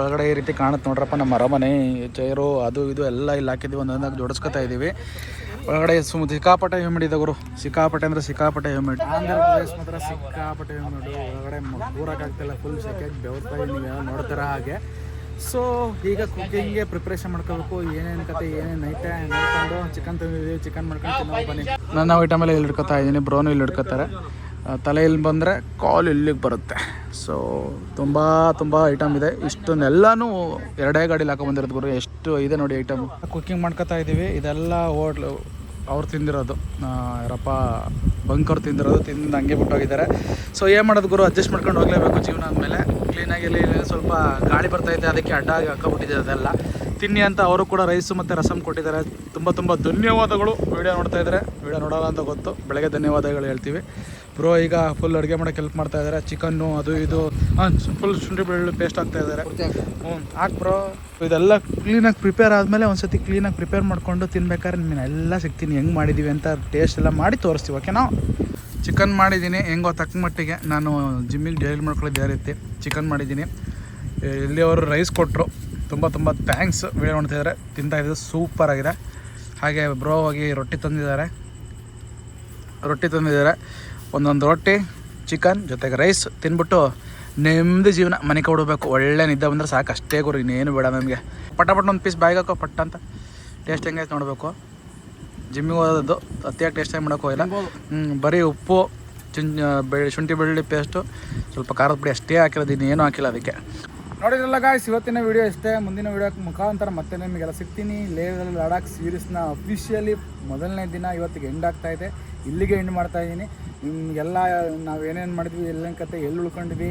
ಒಳಗಡೆ ಈ ರೀತಿ ಕಾಣುತ್ತೆ ನೋಡ್ರಪ್ಪ ನಮ್ಮ ಅರಮನೆ, ಚೇರು, ಅದು ಇದು ಎಲ್ಲ ಇಲ್ಲಿ ಹಾಕಿದ್ದೀವಿ ಒಂದೊಂದಾಗಿ ಜೋಡಿಸ್ಕೊತಾ ಇದ್ದೀವಿ. ಒಳಗಡೆ ಸುಮ್ ಸಿಕ್ಕಾಪಟ್ಟೆ ಹ್ಯೂಮಿಡ್ ಇದೆ ಗುರು. ಸಿಕ್ಕಾಪಟ್ಟೆ ಅಂದರೆ ಸಿಕ್ಕಾಪಟ್ಟೆ ಹ್ಯೂಮಿಡ್ ಆಂಧ್ರ ಪ್ರದೇಶ ಮಾತ್ರ ಸಿಕ್ಕಾಪಟ್ಟೆ ಹ್ಯೂಮಿಡ್ ಒಳಗಡೆ ಕೂರಕ್ಕಾಗ್ತಿಲ್ಲ ಫುಲ್ ಸೆಕೆ ಬೆವರ್ತಾ ನೀವು ನೋಡ್ತಾರ ಹಾಗೆ. ಸೊ ಈಗ ಕುಕ್ಕಿಂಗ್ಗೆ ಪ್ರಿಪ್ರೇಷನ್ ಮಾಡ್ಕೋಬೇಕು ಏನೇನು ಕತೆ ಏನೇನು ಐತೆ ನೋಡ್ಕೊಂಡು ಚಿಕನ್ ತಂದಿದ್ದೀವಿ ಚಿಕನ್ ಮಾಡ್ಕೊಂಡು ತಿನ್ನೋ ಬನ್ನಿ. ನನ್ನ ಐಟಮಲ್ಲಿ ಇಲ್ಲಿ ಹಿಡ್ಕೊತಾ ಇದ್ದೀನಿ ಬ್ರೋನು ಇಲ್ಲಿ ಹಿಡ್ಕೊತಾರೆ. ತಲೆ ಇಲ್ಲಿ ಬಂದರೆ ಕಾಲ್ ಇಲ್ಲಿಗೆ ಬರುತ್ತೆ. ಸೊ ತುಂಬ ತುಂಬ ಐಟಮ್ ಇದೆ. ಇಷ್ಟನ್ನೆಲ್ಲನೂ ಎರಡೇ ಗಾಡಿಲಿ ಹಾಕೊಂಡ್ಬಂದಿರೋದು ಬರೋ ಗುರು ಎಷ್ಟು ಇದೆ ನೋಡಿ ಐಟಮ್ ಕುಕ್ಕಿಂಗ್ ಮಾಡ್ಕೊತಾ ಇದ್ದೀವಿ. ಇದೆಲ್ಲ ಹೋಟ್ಲು ಅವ್ರು ತಿಂದಿರೋದು ಯಾರಪ್ಪ, ಬಂಕವ್ರು ತಿಂದಿರೋದು ತಿಂದು ಹಂಗೆ ಬಿಟ್ಟೋಗಿದ್ದಾರೆ. ಸೊ ಏನು ಮಾಡೋದು ಗುರು? ಅಡ್ಜಸ್ಟ್ ಮಾಡ್ಕೊಂಡು ಹೋಗಲೇಬೇಕು ಜೀವನ ಆದಮೇಲೆ. ಕ್ಲೀನಾಗಿ ಇಲ್ಲಿ ಸ್ವಲ್ಪ ಗಾಳಿ ಬರ್ತೈತೆ ಅದಕ್ಕೆ ಅಡ್ಡ ಆಗಿ ಹಾಕೊಬಿಟ್ಟಿದೆ ಅದೆಲ್ಲ. ತಿನ್ನಿ ಅಂತ ಅವರು ಕೂಡ ರೈಸು ಮತ್ತು ರಸಮ್ ಕೊಟ್ಟಿದ್ದಾರೆ. ತುಂಬ ತುಂಬ ಧನ್ಯವಾದಗಳು. ವಿಡಿಯೋ ನೋಡ್ತಾ ಇದ್ದಾರೆ ವಿಡಿಯೋ ನೋಡೋಲ್ಲ ಅಂತ ಗೊತ್ತು. ಬೆಳಗ್ಗೆ ಧನ್ಯವಾದಗಳು ಹೇಳ್ತೀವಿ. ಬ್ರೋ ಈಗ ಫುಲ್ ಅಡುಗೆ ಮಾಡೋಕ್ಕೆ ಹೆಲ್ಪ್ ಮಾಡ್ತಾ ಇದ್ದಾರೆ ಚಿಕನ್ನು ಅದು ಇದು. ಹಾಂ ಫುಲ್ ಶುಂಠಿ ಬೆಳ್ಳುಳ್ಳಿ ಪೇಸ್ಟ್ ಹಾಕ್ತಾ ಇದ್ದಾರೆ ಹ್ಞೂ ಹಾಕ್ ಬ್ರೋ ಇದೆಲ್ಲ ಕ್ಲೀನಾಗಿ ಪ್ರಿಪೇರ್ ಆದಮೇಲೆ ಒಂದು ಸತಿ ಕ್ಲೀನಾಗಿ ಪ್ರಿಪೇರ್ ಮಾಡಿಕೊಂಡು ತಿನ್ಬೇಕಾದ್ರೆ ನಿಮ್ಮನ್ನ ಎಲ್ಲ ಸಿಗ್ತೀನಿ. ಹೆಂಗೆ ಮಾಡಿದ್ದೀವಿ ಅಂತ ಟೇಸ್ಟ್ ಎಲ್ಲ ಮಾಡಿ ತೋರಿಸ್ತೀವಿ ಓಕೆನಾ ಚಿಕನ್ ಮಾಡಿದ್ದೀನಿ ಹೆಂಗೋ ತಕ್ಕ ಮಟ್ಟಿಗೆ. ನಾನು ಜಿಮ್ಮಿಗೆ ಡೈಲಿ ಮಾಡ್ಕೊಳ್ಳೋದು ಯಾವ ರೀತಿ. ಚಿಕನ್ ಮಾಡಿದ್ದೀನಿ ಇಲ್ಲಿ ಅವರು ರೈಸ್ ಕೊಟ್ಟರು ತುಂಬ ತುಂಬ ಥ್ಯಾಂಕ್ಸ್ ವಿಡಿಯೋ ನೋಡ್ತಿದ್ದಾರೆ ತಿಂತಾ ಇದ್ದು ಸೂಪರ್ ಆಗಿದೆ. ಹಾಗೆ ಬ್ರೋ ಹೋಗಿ ರೊಟ್ಟಿ ತಂದಿದ್ದಾರೆ. ರೊಟ್ಟಿ ತಂದಿದ್ದಾರೆ. ಒಂದೊಂದು ರೊಟ್ಟಿ ಚಿಕನ್ ಜೊತೆಗೆ ರೈಸ್ ತಿನ್ಬಿಟ್ಟು ನೆಮ್ಮದಿ ಜೀವನ ಮನೆ ಕೊಡಬೇಕು ಒಳ್ಳೆ ನಿದ್ದೆ ಬಂದರೆ ಸಾಕು. ಅಷ್ಟೇ ಗುರು ಇನ್ನೇನು ಬೇಡ ನಮಗೆ. ಪಟ ಪಟ್ಟ ಒಂದು ಪೀಸ್ ಬಾಯಿಗೆ ಹಾಕೋ ಪಟ್ಟ ಅಂತ. ಟೇಸ್ಟ್ ಹೆಂಗೈತೆ ನೋಡಬೇಕು. ಜಿಮ್ಮಿಗೆ ಹೋದದ್ದು ಅತಿಯಾಗಿ ಟೇಸ್ಟಾಗಿ ಮಾಡೋಕೆ ಹೋಗಿಲ್ಲ. ಬರೀ ಉಪ್ಪು ಚಿನ್ ಬೆಳ್ಳಿ ಶುಂಠಿ ಬೆಳ್ಳುಳ್ಳಿ ಪೇಸ್ಟು ಸ್ವಲ್ಪ ಖಾರದ ಪುಡಿ ಅಷ್ಟೇ ಹಾಕಿರೋದು ಇನ್ನೇನು ಹಾಕಿಲ್ಲ ಅದಕ್ಕೆ. ನೋಡಿದ್ರಲ್ಲ ಗಾಯ್ಸ್ ಇವತ್ತಿನ ವಿಡಿಯೋ ಇಷ್ಟೇ. ಮುಂದಿನ ವೀಡಿಯೋ ಮುಖಾಂತರ ಮತ್ತೆ ನಿಮಗೆಲ್ಲ ಸಿಗ್ತೀನಿ. ಲೇಹದಲ್ಲಿ ಲಡಾಖ್ ಸೀರೀಸ್ನ ಅಫಿಷಿಯಲಿ ಮೊದಲನೇ ದಿನ ಇವತ್ತಿಗೆ ಎಂಡ್ ಆಗ್ತಾ ಇದೆ. ಇಲ್ಲಿಗೆ ಎಂಡ್ ಮಾಡ್ತಾ ಇದ್ದೀನಿ ನಿಮಗೆಲ್ಲ ನಾವು ಏನೇನು ಮಾಡಿದ್ವಿ, ಎಲ್ಲೇನು ಕತೆ, ಎಲ್ಲಿ ಉಳ್ಕೊಂಡಿದ್ವಿ,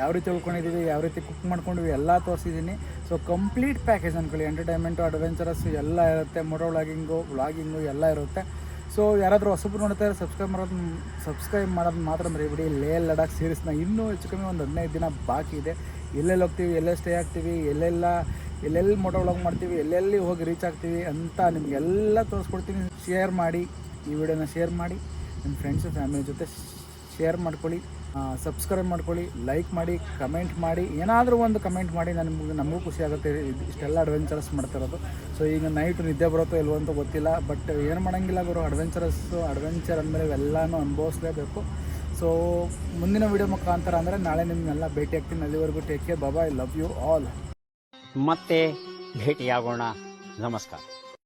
ಯಾವ ರೀತಿ ಉಳ್ಕೊಂಡಿದ್ದೀವಿ ಯಾವ ರೀತಿ ಕುಕ್ ಮಾಡ್ಕೊಂಡಿವಿ ಎಲ್ಲ ತೋರಿಸಿದ್ದೀನಿ ಸೊ ಕಂಪ್ಲೀಟ್ ಪ್ಯಾಕೇಜ್ ಅಂದ್ಕೊಳ್ಳಿ ಎಂಟರ್ಟೈನ್ಮೆಂಟು ಅಡ್ವೆಂಚರಸ್ ಎಲ್ಲ ಇರುತ್ತೆ. ಮೋಟೋ ವ್ಲಾಗಿಂಗು ವ್ಲಾಗಿಂಗು ಎಲ್ಲ ಇರುತ್ತೆ. ಸೊ ಯಾರಾದರೂ ಹೊಸಬ್ರು ನೋಡ್ತಾರೆ ಸಬ್ಸ್ಕ್ರೈಬ್ ಮಾಡೋದು ಸಬ್ಸ್ಕ್ರೈಬ್ ಮಾಡೋದು ಮಾತ್ರ ಮರಿಬಿಡಿ. ಲೇ ಲಡಾಖ್ ಸೀರೀಸ್ನ ಇನ್ನೂ ಹೆಚ್ಚು ಕಮ್ಮಿ ಒಂದು ಹದಿನೈದು ದಿನ ಬಾಕಿ ಇದೆ. ಎಲ್ಲೆಲ್ಲಿ ಹೋಗ್ತೀವಿ, ಎಲ್ಲೆಲ್ಲಿ ಸ್ಟೇ ಆಗ್ತೀವಿ, ಎಲ್ಲೆಲ್ಲ, ಎಲ್ಲೆಲ್ಲಿ ಮೋಟೋ ವ್ಲಾಗ್ ಮಾಡ್ತೀವಿ, ಎಲ್ಲೆಲ್ಲಿ ಹೋಗಿ ರೀಚ್ ಆಗ್ತೀವಿ ಅಂತ ನಿಮಗೆಲ್ಲ ತೋರಿಸ್ಕೊಡ್ತೀನಿ. ಶೇರ್ ಮಾಡಿ, ಈ ವಿಡಿಯೋನ ಶೇರ್ ಮಾಡಿ, ನಿಮ್ಮ ಫ್ರೆಂಡ್ಸು ಫ್ಯಾಮಿಲಿ ಜೊತೆ ಶೇರ್ ಮಾಡ್ಕೊಳ್ಳಿ. ಸಬ್ಸ್ಕ್ರೈಬ್ ಮಾಡ್ಕೊಳ್ಳಿ ಲೈಕ್ ಮಾಡಿ ಕಮೆಂಟ್ ಮಾಡಿ, ಏನಾದರೂ ಒಂದು ಕಮೆಂಟ್ ಮಾಡಿ ನಾನು ನಿಮಗೆ ನಮಗೂ ಖುಷಿ ಆಗುತ್ತೆ. ಇಷ್ಟೆಲ್ಲ ಅಡ್ವೆಂಚರಸ್ ಮಾಡ್ತಿರೋದು ಸೊ ಈಗ ನೈಟ್ ನಿದ್ದೆ ಬರುತ್ತೋ ಇಲ್ವೋ ಅಂತ ಗೊತ್ತಿಲ್ಲ ಬಟ್ ಏನು ಮಾಡೋಂಗಿಲ್ಲ ಗುರು ಅಡ್ವೆಂಚರಸ್ಸು ಅಡ್ವೆಂಚರ್ ಅಂದಮೇಲೆ ಇವೆಲ್ಲನೂ ಅನುಭವಿಸ್ಲೇಬೇಕು. ಸೊ ಮುಂದಿನ ವಿಡಿಯೋ ಮುಖಾಂತರ ಅಂದರೆ ನಾಳೆ ನಿಮ್ಮನ್ನೆಲ್ಲ ಭೇಟಿ ಆಗ್ತೀನಿ. ಅಲ್ಲಿವರೆಗೂ ಟೇಕ್ ಕೇರ್ ಬಾಬಾ ಐ ಲವ್ ಯು ಆಲ್ ಮತ್ತೆ ಭೇಟಿಯಾಗೋಣ. ನಮಸ್ಕಾರ.